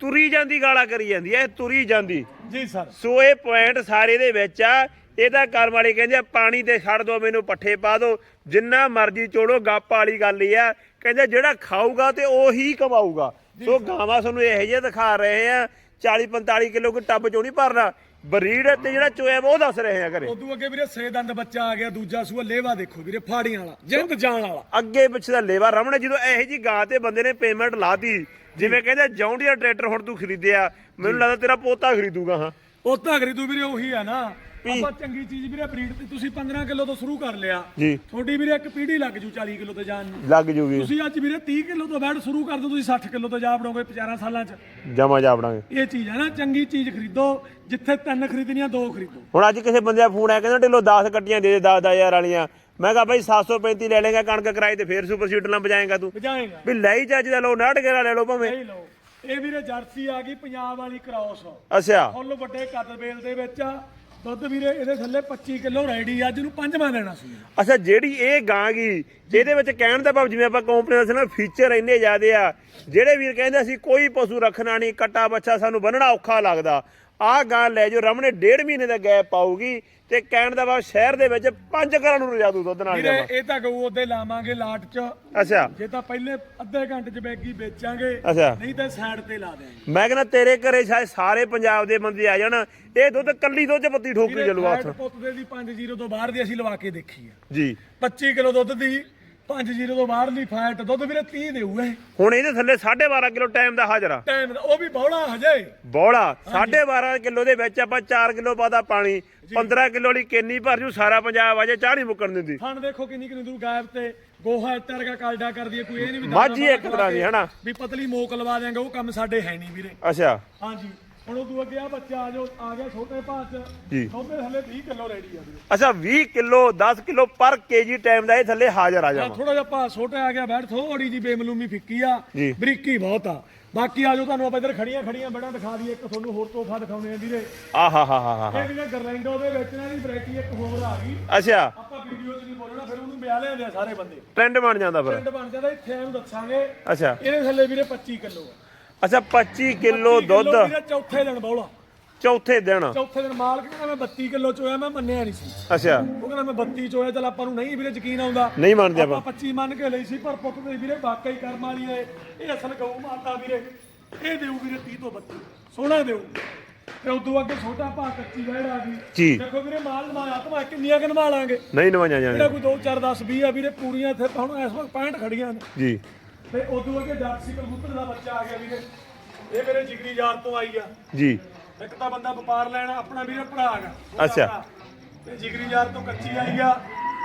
ਤੁਰੀ ਜਾਂਦੀ ਗਾਲਾਂ ਕਰੀ ਜਾਂਦੀ ਐ ਤੁਰੀ ਜਾਂਦੀ। ਜੀ ਸਰ ਸੋ ਇਹ ਪੁਆਇੰਟ ਸਾਰੇ ਦੇ ਵਿੱਚ ਆ ਇਹਦਾ ਕਰਮ ਵਾਲੀ ਕਹਿੰਦੇ ਪਾਣੀ ਤੇ ਛੱਡ ਦੋ ਮੈਨੂੰ ਪੱਠੇ ਪਾ ਦੋ। ਜਿੰਨਾ ਮਰਜ਼ੀ ਚੋੜੋ ਗੱਪ ਵਾਲੀ ਗੱਲ ਹੀ ਆ। ਕਹਿੰਦੇ ਜਿਹੜਾ ਖਾਊਗਾ ਤੇ ਉਹੀ ਕਮਾਊਗਾ। ਸੋ ਗਾਵਾਂ ਤੁਹਾਨੂੰ ਇਹੋ ਜਿਹੇ ਦਿਖਾ ਰਹੇ ਆ। 40 45 ਕਿਲੋ ਕੋਈ ਟੱਬ ਚੋਂ ਨਹੀਂ ਭਰਨਾ। ਬਰੀਡ ਤੇ ਜਿਹੜਾ ਚੋਇਆ ਉਹ ਦੱਸ ਰਹੇ ਆ ਘਰੇ। ਉਦੋਂ ਅੱਗੇ ਵੀਰੇ ਸੇ ਦੰਦ ਬੱਚਾ ਆ ਗਿਆ ਦੂਜਾ ਸੂਆ ਲੇਵਾ ਦੇਖੋ ਵੀਰੇ ਫਾੜੀਆਂ ਵਾਲਾ ਜਿੰਦ ਜਾਣ ਵਾਲਾ। ਅੱਗੇ ਪਿੱਛੇ ਦਾ ਲੇਵਾ ਰਮਣ ਜਦੋਂ ਇਹੋ ਜੀ ਗਾਂ ਤੇ ਬੰਦੇ ਨੇ ਪੇਮੈਂਟ ਲਾਤੀ ਜਿਵੇਂ ਕਹਿੰਦੇ ਜੌਂਡੀਆ ਟਰੈਕਟਰ ਹੁਣ ਤੂੰ ਖਰੀਦਿਆ ਮੈਨੂੰ ਲੱਗਦਾ ਤੇਰਾ ਪੋਤਾ ਖਰੀਦੂਗਾ ਹਾਂ। ਉਹ ਤਾਂ ਖਰੀਦੂ ਵੀਰੇ ਉਹੀ ਆ ਨਾ। ਆਪਾਂ ਚੰਗੀ ਚੀਜ਼ ਵੀਰੇ ਬਰੀਡ ਤੇ ਤੁਸੀਂ 15 ਕਿਲੋ ਤੋਂ ਸ਼ੁਰੂ ਕਰ ਲਿਆ। ਜੀ। ਤੁਹਾਡੀ ਵੀਰੇ ਇੱਕ ਪੀੜੀ ਲੱਗ ਜੂ 40 ਕਿਲੋ ਤੇ ਜਾਣ ਨੂੰ। ਲੱਗ ਜੂਗੀ। ਤੁਸੀਂ ਅੱਜ ਵੀਰੇ 30 ਕਿਲੋ ਤੋਂ ਬੈਠ ਸ਼ੁਰੂ ਕਰ ਦੋ ਤੁਸੀਂ 60 ਕਿਲੋ ਤੋਂ ਜਾ ਵੜੋਗੇ 50 ਸਾਲਾਂ 'ਚ। ਜਮਾ ਜਾ ਵੜਾਂਗੇ। ਇਹ ਚੀਜ਼ ਹੈ ਨਾ ਚੰਗੀ ਚੀਜ਼ ਖਰੀਦੋ ਜਿੱਥੇ ਤਿੰਨ ਖਰੀਦਣੀਆਂ ਦੋ ਖਰੀਦੋ। ਹੁਣ ਅੱਜ ਕਿਸੇ ਬੰਦੇ ਦਾ ਫੋਨ ਆਇਆ ਕਹਿੰਦਾ ਢਿੱਲੋ 10 ਕੱਟੀਆਂ ਦੇ ਦੇ 10 10000 ਵਾਲੀਆਂ। ਮੈਂ ਕਿਹਾ ਬਾਈ 735 ਲੈ ਲੇਗਾ ਕਣਕ ਕਿਰਾਏ ਤੇ ਫੇਰ ਸੁਪਰ ਸੀਡਰ ਨਾਲ ਬਜਾਏਗਾ ਤੂੰ। ਵਜਾਏਗਾ ਵੀ ਲਈ ਚੱਜ ਦਾ ਲਓ 69 ਗੇਰਾ ਲੈ ਲਓ ਭਾਵੇਂ। ਇਹ ਲਓ। ਇਹ ਵੀਰੇ ਜਰਸੀ ਆ ਗਈ ਪੰਜਾਬ ਵਾਲੀ ਕ੍ਰਾਸ ਅੱਛਾ। ਫੁੱਲ ਵੱਡੇ ਕੱਦ ਬੇਲ ਦੇ ਵਿੱਚ ਆ। ਦੁੱਧ ਵੀਰੇ, ਇਹਦੇ ਥੱਲੇ 25 ਕਿਲੋ ਰੈਡੀ ਅੱਜ ਨੂੰ ਪੰਜਵਾਂ ਦੇਣਾ ਸੀ। ਅੱਛਾ, ਜਿਹੜੀ ਇਹ ਗਾਂ ਗਈ ਇਹਦੇ ਵਿੱਚ ਕਹਿਣ ਦਾ ਭਾਵ ਜਿਵੇਂ ਆਪਾਂ ਕੰਪਨੀ ਦਾ ਨਾ ਫੀਚਰ ਇੰਨੇ ਜ਼ਿਆਦੇ ਆ, ਜਿਹੜੇ ਵੀਰ ਕਹਿੰਦੇ ਸੀ ਕੋਈ ਪਸ਼ੂ ਰੱਖਣਾ ਨਹੀਂ, ਕੱਟਾ ਬੱਚਾ ਸਾਨੂੰ ਬੰਨਣਾ ਔਖਾ ਲੱਗਦਾ। ਆਹ ਗਾਂ ਲੈ ਜੋ ਰਮਣੇ ਡੇਢ ਮਹੀਨੇ ਦਾ ਗੈਪ ਪਾਊਗੀ ਤੇ ਕਹਿਣ ਦਾ ਭਾਵ ਸ਼ਹਿਰ ਦੇ ਵਿੱਚ ਪੰਜ ਘਰਾਂ ਨੂੰ ਰਜਾ ਦੂ ਦੁੱਧ ਨਾਲ ਵੀਰੇ ਜਮਾਂ। ਇਹ ਤਾਂ ਗਊ ਉਹਦੇ ਲਾਵਾਂਗੇ ਲਾਟ 'ਚ। ਅੱਛਾ। ਜੇ ਤਾਂ ਪਹਿਲੇ ਅੱਧੇ ਘੰਟੇ 'ਚ ਬੈਗੀ ਵੇਚਾਂਗੇ ਅੱਛਾ। ਨਹੀਂ ਤਾਂ ਸਾਈਡ ਤੇ ਲਾ ਦੇਾਂਗੇ ਮੈਂ ਕਹਿੰਦਾ ਤੇਰੇ ਘਰੇ ਸ਼ਾਇਦ ਸਾਰੇ ਪੰਜਾਬ ਦੇ ਬੰਦੇ ਆ ਜਾਣ ਇਹ ਦੁੱਧ ਕੱਲੀ ਦੁੱਧ ਚ ਪੱਤੀ ਠੋਕਰੀ ਚੱਲੂਗਾ ਹੱਥ। ਪੁੱਤ ਦੇ ਦੀ 5-0 ਤੋਂ ਬਾਹਰ ਦੀ ਅਸੀਂ ਲਵਾ ਕੇ ਦੇਖੀ ਆ। ਜੀ। 25 ਕਿਲੋ ਦੁੱਧ ਦੀ 5-0 ਤੋਂ ਬਾਹਰਲੀ ਫੈਟ ਦੁੱਧ ਵੀਰੇ 30 ਦੇਊ ਇਹ। ਹੁਣ ਇਹਦੇ ਥੱਲੇ 12.5 ਕਿਲੋ ਟਾਈਮ ਦਾ ਹਾਜ਼ਰਾ ਟਾਈਮ ਦਾ ਉਹ ਵੀ ਬੌਲਾ ਹਜੇ। ਬੋਲਾ 12.5 ਕਿਲੋ ਦੇ ਵਿੱਚ ਆਪਾਂ 4 ਕਿਲੋ ਪਾਦਾ ਪਾਣੀ 15 ਕਿਲੋ ਵਾਲੀ ਕੇਨੀ ਭਰ ਜੂ ਸਾਰਾ ਪੰਜਾਬ ਅਜੇ ਚਾਹ ਨਹੀਂ ਮੁੱਕਣ ਦਿੰਦੀ। ਥਣ ਦੇਖੋ ਕਿੰਨੀ ਕਿੰਨੀ ਦੂਰ ਗਾਇਬ ਤੇ ਗੋਹਾ ਟਰਗਾ ਕਾਲਡਾ ਕਰਦੀ ਹੈ ਕੋਈ ਇਹ ਨਹੀਂ ਵੀ ਮੱਝ ਇੱਕ ਤਰ੍ਹਾਂ ਦੀ, ਹਨਾ? ਵੀ ਪਤਲੀ ਮੋਕ ਲਵਾ ਦਿਆਂਗੇ ਉਹ ਕੰਮ ਸਾਡੇ ਹੈ ਨਹੀਂ ਵੀਰੇ। ਅੱਛਾ। ਹਾਂਜੀ। ਹੁਣ ਉਹ ਅੱਗੇ ਆ ਬੱਚਾ ਆ ਜੋ ਆ ਗਿਆ ਛੋਟੇ ਭਾਅ ਚ। ਜੀ। ਉਹਦੇ ਹਲੇ 20 ਕਿਲੋ ਰੈਡੀ ਆ ਵੀਰੇ। ਅੱਛਾ 20 ਕਿਲੋ 10 ਕਿਲੋ ਪਰ ਕੇਜੀ ਟਾਈਮ ਦਾ ਇਹ ਥੱਲੇ ਹਾਜ਼ਰ ਆ ਜਾਵਾ ਥੋੜਾ ਜਿਹਾ ਭਾਅ ਛੋਟਾ ਆ ਗਿਆ ਬੈਠ ਥੋੜੀ ਜੀ ਬੇਮਲੂਮੀ ਫਿੱਕੀ ਆ। ਬਰੀਕੀ ਬਹੁਤ ਆ। ਬਾਕੀ ਆ ਜੋ ਤੁਹਾਨੂੰ ਆਪਾਂ ਇੱਧਰ ਖੜੀਆਂ ਖੜੀਆਂ ਬੜਾ ਦਿਖਾ ਦਈਏ। ਇੱਕ ਤੁਹਾਨੂੰ ਹੋਰ ਤੋਹਫਾ ਦਿਖਾਉਣੇ ਆ ਵੀਰੇ। ਆ ਹਾ ਹਾ ਹਾ ਇਹ ਵੀਰੇ ਗਰਲੈਂਡੋ ਦੇ ਵਿੱਚ ਨਾ ਦੀ ਵੈਰਾਈਟੀ ਇੱਕ ਹੋਰ ਆ ਗਈ। ਅੱਛਾ। ਆਪਾਂ ਵੀਡੀਓ 'ਚ ਨਹੀਂ ਬੋਲਣਾ ਫਿਰ ਉਹਨੂੰ ਵਿਆਹ ਲੈਂਦੇ ਆ ਸਾਰੇ ਬੰਦੇ। ਟ੍ਰੈਂਡ ਬਣ ਜਾਂਦਾ ਫਿਰ। ਪਿੰਡ ਬਣ ਜਾਂਦਾ ਇੱਥੇ ਇਹਨੂੰ ਦੱਸਾਂਗੇ। ਅੱਛਾ। ਇਹਦੇ ਥੱਲੇ ਵੀਰੇ 25 ਕਿਲੋ ਆ। ਅੱਛਾ 25 ਕਿਲੋ 25 ਦੁੱਧ। ਵੀਰੇ ਚੌਥੇ ਦਿਨ ਬੌਲਾ। ਚੌਥੇ ਦਿਨ। ਚੌਥੇ ਦਿਨ ਮਾਲਕ ਕਹਿੰਦਾ ਮੈਂ 32 ਕਿਲੋ ਚੋਇਆ ਮੈਂ ਮੰਨਿਆ ਨਹੀਂ ਸੀ। ਅੱਛਾ। ਉਹ ਕਹਿੰਦਾ ਮੈਂ 32 ਚੋਇਆ ਚਲ ਆਪਾਂ ਨੂੰ ਨਹੀਂ ਵੀਰੇ ਯਕੀਨ ਆਉਂਦਾ। ਨਹੀਂ ਮੰਨਦੇ ਆਪਾਂ। ਆਪਾਂ 25 ਮੰਨ ਕੇ ਲਈ ਸੀ ਪਰ ਪੁੱਤ ਦੇ ਵੀਰੇ ਵਾਕਈ ਕਰਮ ਵਾਲੀ ਹੈ ਇਹ। ਅਸਲ ਗਊ ਮਾਤਾ ਵੀਰੇ ਇਹ ਦੇਊ ਵੀਰੇ 30 ਤੋਂ 32 ਸੋਹਣਾ ਦੇਊ। ਤੇ ਉਦੋਂ ਅੱਗੇ ਛੋਟਾ ਭਾ ਕੱਚੀ ਵਹਿੜ ਆ ਗਈ ਜੀ। ਦੇਖੋ ਵੀਰੇ ਮਾਲ ਨਵਾ ਆਤਮਾ ਕਿੰਨੀਆਂ ਕਿ ਨਵਾ ਲਾਂਗੇ ਨਹੀਂ ਨਵਾਈਆਂ ਜਿਹੜਾ ਜਾਣੇ ਕੋਈ 2 4 10 20 ਆ ਵੀਰੇ ਪੂਰੀਆਂ ਇੱਥੇ ਹੁਣ ਇਸ ਵਕਤ 65 ਖੜੀਆਂ ਨੇ। ਜੀ। ਤੇ ਉਦੋਂ ਅੱਗੇ ਜਰਸੀ ਕਬੂਤਰ ਦਾ ਬੱਚਾ ਆ ਗਿਆ ਵੀਰੇ। ਇਹ ਮੇਰੇ ਜਿਗਰੀ ਯਾਰ ਤੋਂ ਆਈ ਆ। ਜੀ। ਇੱਕ ਤਾਂ ਬੰਦਾ ਵਪਾਰ ਲੈਣਾ ਆਪਣਾ ਵੀਰੇ ਭਰਾ ਹੈਗਾ। ਅੱਛਾ। ਭਰਾ। ਤੇ ਜਿਗਰੀ ਯਾਰ ਤੋਂ ਕੱਚੀ ਆਈ ਆ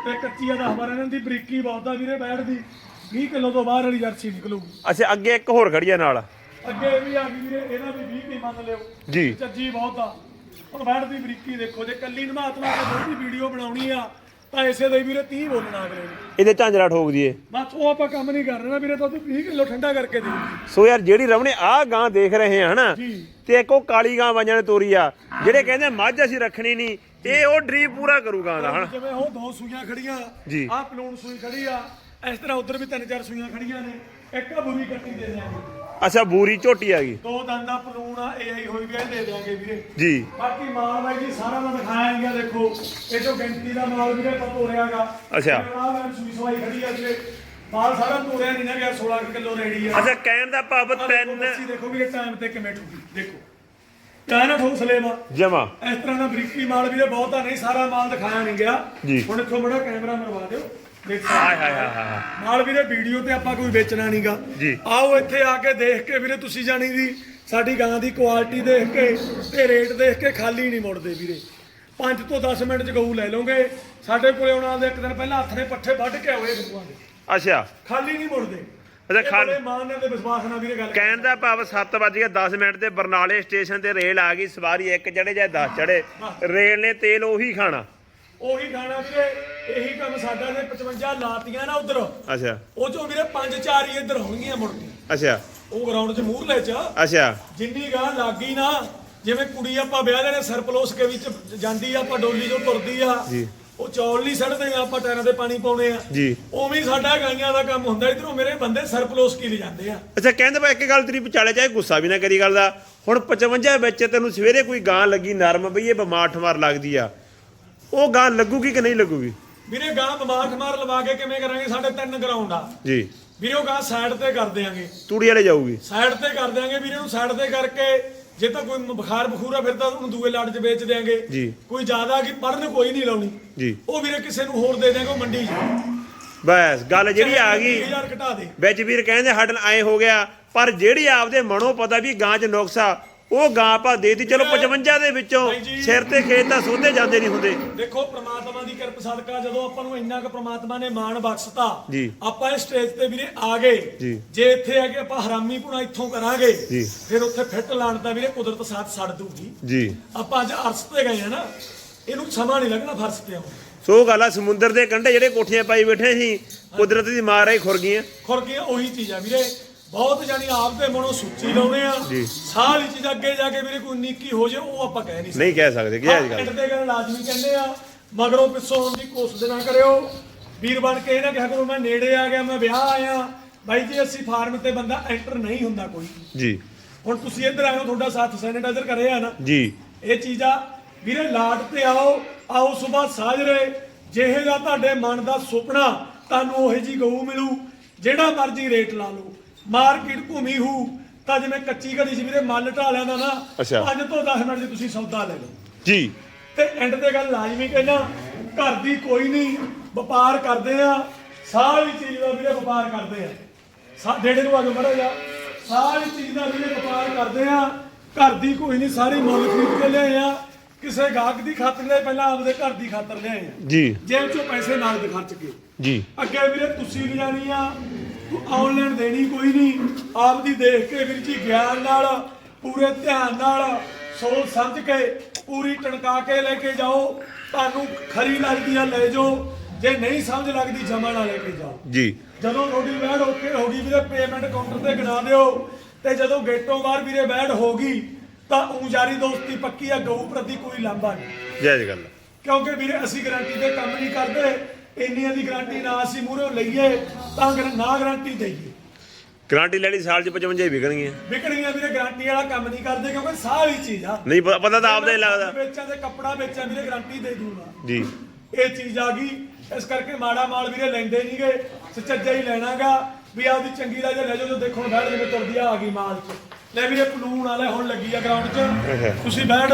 ਤੇ ਕੱਚੀ ਆ ਦਾ ਹਮਾਰਾ ਇਹਨਾਂ ਦੀ ਬਰੀਕੀ ਬਹੁਤ ਆ ਵੀਰੇ ਬੈਠ ਦੀ 20 ਕਿਲੋ ਤੋਂ ਬਾਹਰ ਵਾਲੀ ਜਰਸੀ ਨਿਕਲੂਗੀ। ਅੱਛਾ ਅੱਗੇ ਇੱਕ ਹੋਰ ਖੜੀ ਆ ਨਾਲ। ਅੱਗੇ ਇਹ ਵੀ ਆ ਗਈ ਵੀਰੇ ਇਹਦਾ ਵੀ 20 ਕੀ ਮੰਨ ਲਿਓ। ਜੀ। ਚੱਜੀ ਬਹੁਤ ਆ। ਹੁਣ ਬੈਠ ਦੀ ਬਰੀਕੀ ਦੇਖੋ ਜੇ ਕੱਲੀ ਨਮਾਤਮਾ ਤੇ ਬਹੁਤੀ ਵੀਡੀਓ ਬਣਾਉਣੀ ਆ ਤਾਂ ਇਸੇ ਦੇ ਵੀਰੇ 30 ਬੋਲਣਾ ਅਗਲੇ ਨੇ। ਇਹਦੇ ਝਾਂਜਰਾ ਠੋਕ ਦਈਏ। ਬਸ ਉਹ ਆਪਾਂ ਕੰਮ ਨਹੀਂ ਕਰ ਰਹੇ ਨਾ ਵੀਰੇ ਤਾਂ ਤੂੰ 20 ਕਿਲੋ ਠੰਡਾ ਕਰਕੇ ਦੇ। ਸੋ ਯਾਰ ਜਿਹੜੀ ਰਮਣੇ ਆਹ ਗਾਂ ਦੇਖ ਰਹੇ ਆ ਹਨਾ? ਜੀ। ਤੇ ਇੱਕ ਉਹ ਕਾਲੀ ਗਾਂ ਵਾਂਝਾਂ ਨੇ ਤੋਰੀ ਆ ਜਿਹੜੇ ਕਹਿੰਦੇ ਮੱਝ ਅਸੀਂ ਰੱਖਣੀ ਨਹੀਂ ਇਹ ਉਹ ਡਰੀਮ ਪੂਰਾ ਕਰੂ ਗਾਂ ਦਾ ਹਨਾ? ਜਿਵੇਂ ਉਹ ਦੋ ਸੂਈਆਂ ਖੜੀਆਂ ਜੀ। ਆਹ ਪਲੂਣ ਸੂਈ ਖੜੀ ਆ ਇਸ ਤਰ੍ਹਾਂ ਉਧਰ ਵੀ ਤਿੰਨ ਚਾਰ ਸੂਈਆਂ ਖੜੀਆਂ ਨੇ ਇੱਕ ਆ ਬੁਰੀ ਕੱਟੀ ਦੇ ਦਿਆਂਗੇ। ਅੱਛਾ ਬੂਰੀ ਝੋਟੀ ਆ ਗਈ। ਦੋ ਦੰਦਾ ਪਲੂਣ ਆ ਇਹ ਆਈ ਹੋਈ ਵੀ ਆ, ਇਹ ਦੇ ਦਿਆਂਗੇ ਵੀਰੇ। ਜੀ। ਬਾਕੀ ਮਾਲ ਬਾਈ ਜੀ ਸਾਰਾ ਮੈਂ ਦਿਖਾਇਆ ਗਿਆ ਦੇਖੋ। ਇਹ ਜੋ ਗਿਣਤੀ ਦਾ ਮਾਲ ਵੀਰੇ ਪਤਾ ਹੋ ਰਿਹਾਗਾ ਅੱਛਾ। ਆਹ ਮੈਂ ਸੂਈ ਸਵਾਈ ਖੜੀ ਆ ਵੀਰੇ। ਮਾਲ ਸਾਰਾ ਤੋਰਿਆ ਨਹੀਂ ਨਾ ਗਿਆ 16 ਕਿਲੋ ਰੈਡੀ ਆ। ਅੱਛਾ ਕਹਿਣ ਦਾ ਭਾਵ ਆਹ ਦੇਖੋ ਤਿੰਨ ਦੇਖੋ ਵੀਰੇ ਟਾਈਮ ਤੇ ਕਿਵੇਂ ਠੁਕੀ। ਦੇਖੋ। ਤਾਂ ਨਾ ਠੋਕ ਸਲੇਮਾ ਜਮਾ। ਇਸ ਤਰ੍ਹਾਂ ਦਾ ਬਰੀਕੀ ਮਾਲ ਵੀਰੇ ਬਹੁਤਾ ਨਹੀਂ ਸਾਰਾ ਮਾਲ ਦਿਖਾਇਆ ਨਹੀਂ ਗਿਆ। ਜੀ। ਹੁਣ ਇੱਥੋਂ ਮੜਾ ਕੈਮਰਾ ਮਰਵਾ ਦਿਓ। ਹਾਏ ਹਾਏ ਹਾਏ ਹਾਏ ਨਾਲ ਵੀਰੇ ਵੀਡੀਓ ਤੇ ਆਪਾਂ ਕੋਈ ਵੇਚਣਾ ਨਹੀਂਗਾ ਜੀ। ਆਓ ਇੱਥੇ ਆ ਕੇ ਦੇਖ ਕੇ ਵੀਰੇ ਤੁਸੀਂ ਜਾਣੀ ਦੀ ਸਾਡੀ ਗਾਂ ਦੀ ਕੁਆਲਿਟੀ ਦੇਖ ਕੇ ਤੇ ਰੇਟ ਦੇਖ ਕੇ ਖਾਲੀ ਨਹੀਂ ਮੁੜਦੇ ਵੀਰੇ। 5 ਤੋਂ 10 ਮਿੰਟ ਚ ਗਊ ਲੈ ਲਓਗੇ। ਸਾਡੇ ਕੋਲੇ ਆਉਣਾ ਦੇ ਇੱਕ ਦਿਨ ਪਹਿਲਾਂ ਹੱਥ ਨੇ ਪੱਠੇ ਵੱਢ ਕੇ ਆਏ ਗਊਆਂ ਦੇ। ਅੱਛਾ। ਖਾਲੀ ਨਹੀਂ ਮੁੜਦੇ। ਅੱਛਾ, ਇਹ ਖਾਲੀ- ਬੜੇ ਮਾਣ ਨਾਲ ਤੇ ਵਿਸ਼ਵਾਸ ਨਾਲ ਵੀਰੇ ਗੱਲ ਕਹਿਣ ਦਾ ਭਾਵ 7 ਵਜੇ 10 ਮਿੰਟ ਤੇ ਬਰਨਾਲੇ ਸਟੇਸ਼ਨ ਤੇ ਰੇਲ ਆ ਗਈ ਸਵਾਰੀ ਇੱਕ ਚੜੇ ਜਾਂ 10 ਚੜੇ ਰੇਲ ਨੇ ਤੇਲ ਉਹੀ ਖਾਣਾ। ਉਹੀ ਖਾਣਾ ਵੀਰੇ ਇਹੀ ਕੰਮ ਸਾਡਾ ਨੇ 55 ਲਾਤੀਆਂ ਨਾ ਉਧਰ। ਅੱਛਾ। ਉਹ ਚੋਂ ਵੀਰੇ 5-4 ਹੀ ਇੱਧਰ ਹੋਣਗੀਆਂ ਮੁੜ ਕੇ। ਅੱਛਾ। ਉਹ ਗਰਾਊਂਡ 'ਚ ਮੂਹਰਲੇ 'ਚ। ਅੱਛਾ। ਜਿੰਨੀ ਗਾਂ ਲੱਗੀ ਨਾ ਜਿਵੇਂ ਕੁੜੀ ਆਪਾਂ ਵਿਆਹ ਦੇ ਨੇ ਸਰਪਲੋਸ ਕੇ ਵਿੱਚ ਜਾਂਦੀ ਆ ਆਪਾਂ ਡੋਲੀ ਜੋ ਤੁਰਦੀ ਆ। ਜੀ। ਉਹ ਚੌਲ ਨਹੀਂ ਸੜਦੇ ਆ ਆਪਾਂ ਟਾਇਰਾਂ ਤੇ ਪਾਣੀ ਪਾਉਣੇ ਆ। ਜੀ। ਉਵੇਂ ਸਾਡਾ ਗਾਈਆਂ ਦਾ ਕੰਮ ਹੁੰਦਾ ਇਧਰੋਂ ਮੇਰੇ ਬੰਦੇ ਸਰਪਲੋਸ ਕੀ ਲੈ ਜਾਂਦੇ ਆ। ਅੱਛਾ ਕਹਿੰਦੇ ਬਈ ਇੱਕ ਗੱਲ ਤੇਰੀ ਵਿਚਾਲੇ ਚਾਹੇ ਗੁੱਸਾ ਵੀ ਨਾ ਕਰੀ ਗੱਲ ਦਾ। ਹੁਣ 55 ਵਿੱਚ ਤੈਨੂੰ ਸਵੇਰੇ ਕੋਈ ਗਾਂ ਲੱਗੀ ਨਰਮ ਬਈ ਇਹ ਬਿਮਾਰ ਠਮਾਰ ਲੱਗਦੀ ਆ। ਉਹ ਗਾਂ ਲੱਗੂਗੀ ਕਿ ਨਹੀਂ ਲੱਗੂਗੀ? ਵੀਰੇ ਗਾਂ ਦਿਮਾਗ ਮਾਰ ਲਵਾ ਕੇ ਕਿਵੇਂ ਕਰਾਂਗੇ? ਸਾਡੇ ਤਿੰਨ ਗਰਾਊਂਡ ਆ। ਜੀ। ਵੀਰੇ ਉਹ ਗਾਂ ਸਾਈਡ ਤੇ ਕਰ ਦਿਆਂਗੇ। ਤੂੜੀ ਵਾਲੇ ਜਾਊਗੀ। ਸਾਈਡ ਤੇ ਕਰ ਦਿਆਂਗੇ ਵੀਰੇ ਨੂੰ ਸਾਈਡ ਤੇ ਕਰਕੇ ਜੇ ਤਾਂ ਕੋਈ ਬੁਖਾਰ ਬਖੂਰਾ ਫਿਰ ਤਾਂ ਉਹਨੂੰ ਦੂਏ ਲਾਟ 'ਚ ਵੇਚ ਦਿਆਂਗੇ। ਜੀ। ਕੋਈ ਜ਼ਿਆਦਾ ਕੀ ਪੜਨ ਕੋਈ ਨਹੀਂ ਲਾਉਣੀ। ਜੀ। ਉਹ ਵੀਰੇ ਕਿਸੇ ਨੂੰ ਹੋਰ ਦੇ ਦਿਆਂਗੇ ਉਹ ਮੰਡੀ 'ਚ। ਬਸ ਗੱਲ ਜਿਹੜੀ ਆ ਗਈ 1000 ਘਟਾ ਦੇ। ਵਿੱਚ ਵੀਰ ਕਹਿੰਦੇ ਨਾਲ ਐ ਹੋ ਗਿਆ ਪਰ ਜਿਹੜੀ ਆਪਦੇ ਮਨੋਂ ਪਤਾ ਵੀ ਗਾਂ 'ਚ ਨੁਕਸ ਆ ਉਹ ਗਾਂ ਆਪਾਂ ਦੇਤੀ। ਚਲੋ 55 ਦੇ ਵਿੱਚੋਂ। ਸਿਰ ਤੇ ਖੇਤ ਤਾਂ ਸੋਧੇ ਜਾਂਦੇ ਨਹੀਂ ਹੁੰਦੇ। ਦੇਖੋ ਪ੍ਰਮਾਤਮਾ ਦੀ ਕਿਰਪਾ ਸਦਕਾ ਜਦੋਂ ਆਪਾਂ ਨੂੰ ਇੰਨਾ ਕੁ ਪ੍ਰਮਾਤਮਾ ਨੇ ਮਾਣ ਬਖਸ਼ਤਾ। ਆਪਾਂ ਇਸ ਸਟੇਜ ਤੇ ਵੀਰੇ ਆ ਗਏ। ਜੀ। ਇੱਥੇ ਆ ਕੇ ਆਪਾਂ ਹਰਾਮੀ ਪੁਣਾ ਇੱਥੋਂ ਕਰਾਂਗੇ। ਫਿਰ ਉੱਥੇ ਫਿੱਟ ਲਾਣ ਤਾਂ ਵੀਰੇ ਕੁਦਰਤ ਸਾਥ ਛੱਡ ਦੂਗੀ ਜੀ। ਆਪਾਂ ਅੱਜ ਅਰਸ ਤੇ ਗਏ ਆ ਨਾ ਇਹਨੂੰ ਸਮਾਂ ਨਹੀਂ ਲੱਗਣਾ ਫਰਸ਼ ਤੇ ਆਉਣ। ਸੋ ਗੱਲ ਆ ਸਮੁੰਦਰ ਦੇ ਕੰਢੇ ਜਿਹੜੇ ਕੋਠੀਆਂ ਪਾਈ ਬੈਠੇ ਸੀ ਕੁਦਰਤ ਦੀ ਮਾਰ ਆਈ ਖੁਰ ਗਈਆਂ। ਖੁਰ ਕੇ ਉਹੀ ਚੀਜ਼ ਆ ਵੀਰੇ। ਬਹੁਤ ਜਾਨੀ ਆਪ ਦੇ ਮਨੋਂ ਸੁੱਚੀ ਲਾਉਂਦੇ ਆ। ਜੀ। ਸਾਰੀ ਚੀਜ਼ ਅੱਗੇ ਜਾ ਕੇ ਵੀਰੇ ਕੋਈ ਨੀਕੀ ਹੋ ਜੇ ਉਹ ਆਪਾਂ ਕਹਿ ਨਹੀਂ ਸਕਦੇ ਨਹੀਂ ਕਹਿ ਸਕਦੇ। ਕੀ ਅੱਜ ਪਿੰਡ ਗੱਲ। ਦੇ ਗੱਲ ਲਾਜ਼ਮੀ ਕਹਿੰਦੇ ਆ ਮਗਰੋਂ ਪਿੱਛੋਂ ਆਉਣ ਦੀ ਕੋਸ਼ਿਸ਼ ਨਾ ਕਰਿਓ। ਵੀਰ ਬਣ ਕੇ ਇਹ ਨਾ ਕਿਹਾ ਕਰੋ ਮੈਂ ਨੇੜੇ ਆ ਗਿਆ ਮੈਂ ਵਿਆਹ ਆਇਆ। ਬਾਈ ਜੀ ਅਸੀਂ ਫਾਰਮ ਤੇ ਬੰਦਾ ਐਂਟਰ ਨਹੀਂ ਹੁੰਦਾ ਕੋਈ। ਜੀ। ਹੁਣ ਤੁਸੀਂ ਇੱਧਰ ਆਏ ਹੋ ਤੁਹਾਡਾ ਸਾਥ ਸੈਨੀਟਾਈਜ਼ਰ ਕਰਿਆ ਨਾ। ਜੀ। ਇਹ ਚੀਜ਼ਾਂ ਵੀਰੇ ਲਾਟ ਤੇ ਆਓ ਆਓ ਸਵੇਰ ਸਾਜਰੇ। ਜਿਹੇ ਦਾ ਤੁਹਾਡੇ ਮਨ ਦਾ ਸੁਪਨਾ ਤੁਹਾਨੂੰ ਉਹੇ ਜੀ ਗਊ ਮਿਲੂ ਜਿਹੜਾ ਮਰਜ਼ੀ ਰੇਟ ਲਾ ਲਓ। ਮਾਰਕੀਟ ਘੁੰਮੀ ਹੂ ਤਾਂ ਜਿਵੇਂ ਕੱਚੀ ਘੜੀ ਸੀ ਵੀਰੇ ਮੱਲ ਢਾਲਿਆਂ ਦਾ ਨਾ ਅੱਛਾ। 5 ਤੋਂ 10 ਮਿੰਟ 'ਚ ਤੁਸੀਂ ਸੌਦਾ ਲੈ ਲਓ। ਜੀ। ਤੇ ਐਂਡ ਤੇ ਗੱਲ ਲਾਜ਼ਮੀ ਕਹਿਣਾ ਘਰ ਦੀ ਕੋਈ ਨਹੀਂ ਵਪਾਰ ਕਰਦੇ ਆ ਸਾਰੀ ਚੀਜ਼ ਦਾ ਵੀਰੇ ਵਪਾਰ ਕਰਦੇ ਆ। ਸਾ ਡੇੜੇ ਨੂੰ ਆਗੇ ਮੜਾ ਜਾ ਸਾਰੀ ਚੀਜ਼ ਦਾ ਵੀਰੇ ਵਪਾਰ ਕਰਦੇ ਆ ਘਰ ਦੀ ਕੋਈ ਨਹੀਂ ਸਾਰੀ ਮੁੱਲ ਖਰੀਦ ਕੇ ਲਿਆਏ ਆ। ਕਿਸੇ ਗਾਹਕ ਦੀ ਖਾਤਰ ਲਿਆਏ ਪਹਿਲਾਂ ਆਪਦੇ ਘਰ ਦੀ ਖਾਤਰ ਲਿਆਏ ਆ। ਜੀ। ਜੇਬ ਚੋਂ ਪੈਸੇ ਨਗਦ ਖਰਚ ਕੇ। ਜੀ। ਅੱਗੇ ਵੀਰੇ ਤੁਸੀਂ ਨਹੀਂ ਜਾਣੀ ਆ ਆਨਲਾਈਨ ਦੇਣੀ ਕੋਈ ਨਹੀਂ। ਆਪਦੀ ਦੇਖ ਕੇ ਵੀਰ ਜੀ ਗਿਆਨ ਨਾਲ ਪੂਰੇ ਧਿਆਨ ਨਾਲ ਸੋਚ ਸਮਝ ਕੇ ਪੂਰੀ ਟਣਕਾ ਕੇ ਲੈ ਕੇ ਜਾਓ। ਤੁਹਾਨੂੰ ਖਰੀ ਲੱਗਦੀ ਆ ਲੈ ਜਾਓ। ਜੇ ਨਹੀਂ ਸਮਝ ਲੱਗਦੀ ਜਮਾ ਨਾ ਲੈ ਕੇ ਜਾਓ। ਜੀ। ਜਦੋਂ ਤੁਹਾਡੀ ਬੈਡ ਓਕੇ ਹੋ ਗਈ ਵੀਰੇ ਪੇਮੈਂਟ ਕਾਊਂਟਰ ਤੇ ਗਿਣਾ ਦਿਓ। ਤੇ ਜਦੋਂ ਗੇਟੋਂ ਬਾਹਰ ਵੀਰੇ ਬੈਡ ਹੋ ਗਈ ਤਾਂ ਊਂ ਯਾਰੀ ਦੋਸਤੀ ਪੱਕੀ ਆ ਗਊ ਪ੍ਰਤੀ ਕੋਈ ਲਾਂਭਾ ਨਹੀਂ। ਜੈ ਜੀ ਗੱਲ ਕਿਉਂਕਿ ਵੀਰੇ ਅਸੀਂ ਗਾਰੰਟੀ ਦੇ ਕੰਮ ਨਹੀਂ ਕਰਦੇ। ਇੰਨੀਆਂ ਦੀ ਗਾਰੰਟੀ ਨਾ ਅਸੀਂ ਮੂਹਰੇ ਲਈਏ ਤਾਂ ਗਰ- ਨਾ ਗਾਰੰਟੀ ਦਈਏ। ਗਾਰੰਟੀ ਲੈ ਲਈ ਸਾਲ ਚ 55 ਹੀ ਵਿਕਣਗੀਆਂ। ਵਿਕਣੀਆਂ ਵੀਰੇ ਗਾਰੰਟੀ ਵਾਲਾ ਕੰਮ ਨਹੀਂ ਕਰਦੇ ਕਿਉਂਕਿ ਸਾਰੀ ਚੀਜ਼ ਆ। ਨਹੀਂ ਪ- ਪਤਾ ਤਾਂ ਆਪਦਾ ਹੀ ਲੱਗਦਾ। ਵੇਚਾਂ ਤੇ ਕੱਪੜਾ ਵੇਚਾਂ ਵੀਰੇ ਗਾਰੰਟੀ ਦੇ ਦੂੰਗਾ। ਜੀ। ਇਹ ਚੀਜ਼ ਆ ਗਈ ਇਸ ਕਰਕੇ ਮਾੜਾ ਮਾਲ ਵੀਰੇ ਲੈਂਦੇ ਨਹੀਂਗੇ ਸੱਚਾ ਹੀ ਲੈਣਾਗਾ ਵੀ ਆਪਦੀ ਚੰਗੀ ਦਾ ਜੇ ਲੈ ਜਾਓ ਜੋ ਦੇਖੋ ਬੈਠ ਜਿਵੇਂ ਤੁਰਦੀ ਆ ਆ ਗਈ ਮਾਲ ਚ। ਲੈ ਵੀਰੇ ਪਲੂਣ ਵਾਲੇ ਹੁਣ ਲੱਗੀ ਆ ਗਰਾਊਂਡ 'ਚ। ਤੁਸੀਂ ਬੈਠ।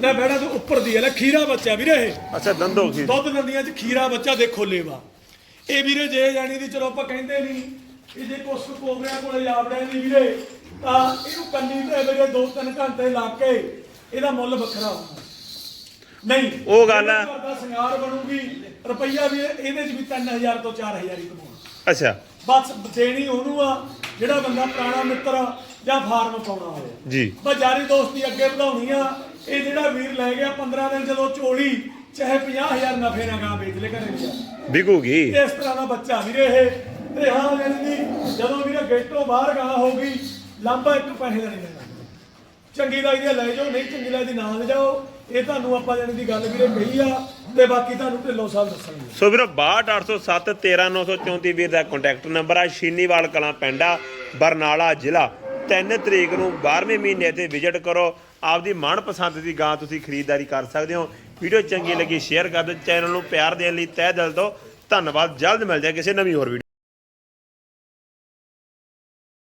ਲੈ ਬੈਠਾ ਤੂੰ ਉੱਪਰ ਦੀ ਆ ਲੈ ਖੀਰਾ ਬੱਚਾ ਵੀਰੇ ਇਹ। ਅੱਛਾ ਦੰਦੋ ਕੀ ਦੁੱਧ ਦੰਦੀਆਂ 'ਚ ਖੀਰਾ ਬੱਚਾ ਦੇਖੋ ਲੇਵਾ। ਇਹ ਵੀਰੇ ਜੇ ਜਾਣੀ ਦੀ ਚਲੋ ਆਪਾਂ ਕਹਿੰਦੇ ਨਹੀਂ ਇਹ ਜੇ ਕੁਛ ਕੁ ਪ੍ਰੋਗਰਾਮ ਕੋਲੇ ਜਾਵੜਿਆ ਨਹੀਂ ਵੀਰੇ ਤਾਂ ਇਹਨੂੰ ਕੰਨੀ ਤੇ ਵੀਰੇ 2-3 ਘੰਟੇ ਲਾ ਕੇ ਇਹਦਾ ਮੁੱਲ ਵੱਖਰਾ ਹੁੰਦਾ ਨਹੀਂ ਉਹ ਗੱਲ ਆ। ਇਹਦੇ ਘਰ ਦਾ ਸ਼ਿੰਗਾਰ ਬਣੂਗੀ। ਰੁਪਈਆ ਵੀ ਇਹਦੇ 'ਚ ਵੀ 3000 ਤੋਂ 4000 ਹੀ ਕਮਾਉਣਾ। ਅੱਛਾ। ਬਸ ਦੇਣੀ ਉਹਨੂੰ ਆ ਜਿਹੜਾ ਬੰਦਾ ਪੁਰਾਣਾ ਮਿੱਤਰ ਆ ਜਾਂ ਫਾਰਮ ਪਾਉਣਾ ਹੋਇਆ ਜੀ। ਬਸ ਯਾਰੀ ਦੋਸਤੀ ਅੱਗੇ ਵਧਾਉਣੀ ਆ। ਇਹ ਜਿਹੜਾ ਵੀਰ ਲੈ ਗਿਆ 15 ਦਿਨ ਜਦੋਂ ਝੋਲੀ ਚਾਹੇ 50000 ਨਫੇ ਨਾਲ ਗਾਂ ਵੇਚ ਲੈ ਘਰੇ। ਜਾ ਵਿਕੂਗੀ। ਇਸ ਤਰ੍ਹਾਂ ਦਾ ਬੱਚਾ ਵੀਰੇ ਇਹ। ਤੇ ਹਾਂ ਦੀ ਜਦੋਂ ਵੀਰੇ ਗੇਟੋਂ ਬਾਹਰ ਗਾਂ ਹੋ ਗਈ ਲਾਂਬਾ ਇੱਕ ਪੈਸੇ ਦਾ ਨਹੀਂ ਲੈਣਾ। ਚੰਗੀ ਲੱਗਦੀ ਆ ਲੈ ਜਾਓ ਨਹੀਂ ਚੰਗੀ ਲੱਗਦੀ ਨਾ ਲੈ ਜਾਓ। ਇਹ ਤੁਹਾਨੂੰ ਆਪਾਂ ਜਾਨੀ ਦੀ ਗੱਲ ਵੀਰੇ ਕਹੀ ਆ ਤੇ ਬਾਕੀ ਤੁਹਾਨੂੰ ਢਿੱਲੋਂ ਸਾਹਿਬ ਦੱਸਣਗੇ ਸੋ ਵੀਰੋ 62807 13934 ਵੀਰ ਦਾ ਕੰਟੈਕਟ ਨੰਬਰ ਆ। ਸ਼ੀਨੀਵਾਲ ਕਲਾਂ ਪਿੰਡਾ ਬਰਨਾਲਾ ਜ਼ਿਲ੍ਹਾ। 3 ਤਰੀਕ ਨੂੰ 12ਵੇਂ ਮਹੀਨੇ ਤੇ ਵਿਜ਼ਿਟ ਕਰੋ। ਆਪਦੀ ਮਨਪਸੰਦ ਦੀ ਗਾਂ ਤੁਸੀਂ ਖਰੀਦਦਾਰੀ ਕਰ ਸਕਦੇ ਹੋ। ਵੀਡੀਓ ਚੰਗੀ ਲੱਗੀ, ਸ਼ੇਅਰ ਕਰ ਦਿਓ ਚੈਨਲ ਨੂੰ। ਪਿਆਰ ਦੇਣ ਲਈ ਤਹਿ ਦਿਲ ਤੋਂ। ਧੰਨਵਾਦ, ਜਲਦ ਮਿਲ ਜਾਏ ਕਿਸੇ ਨਵੀਂ ਹੋਰ ਵੀਡੀਓ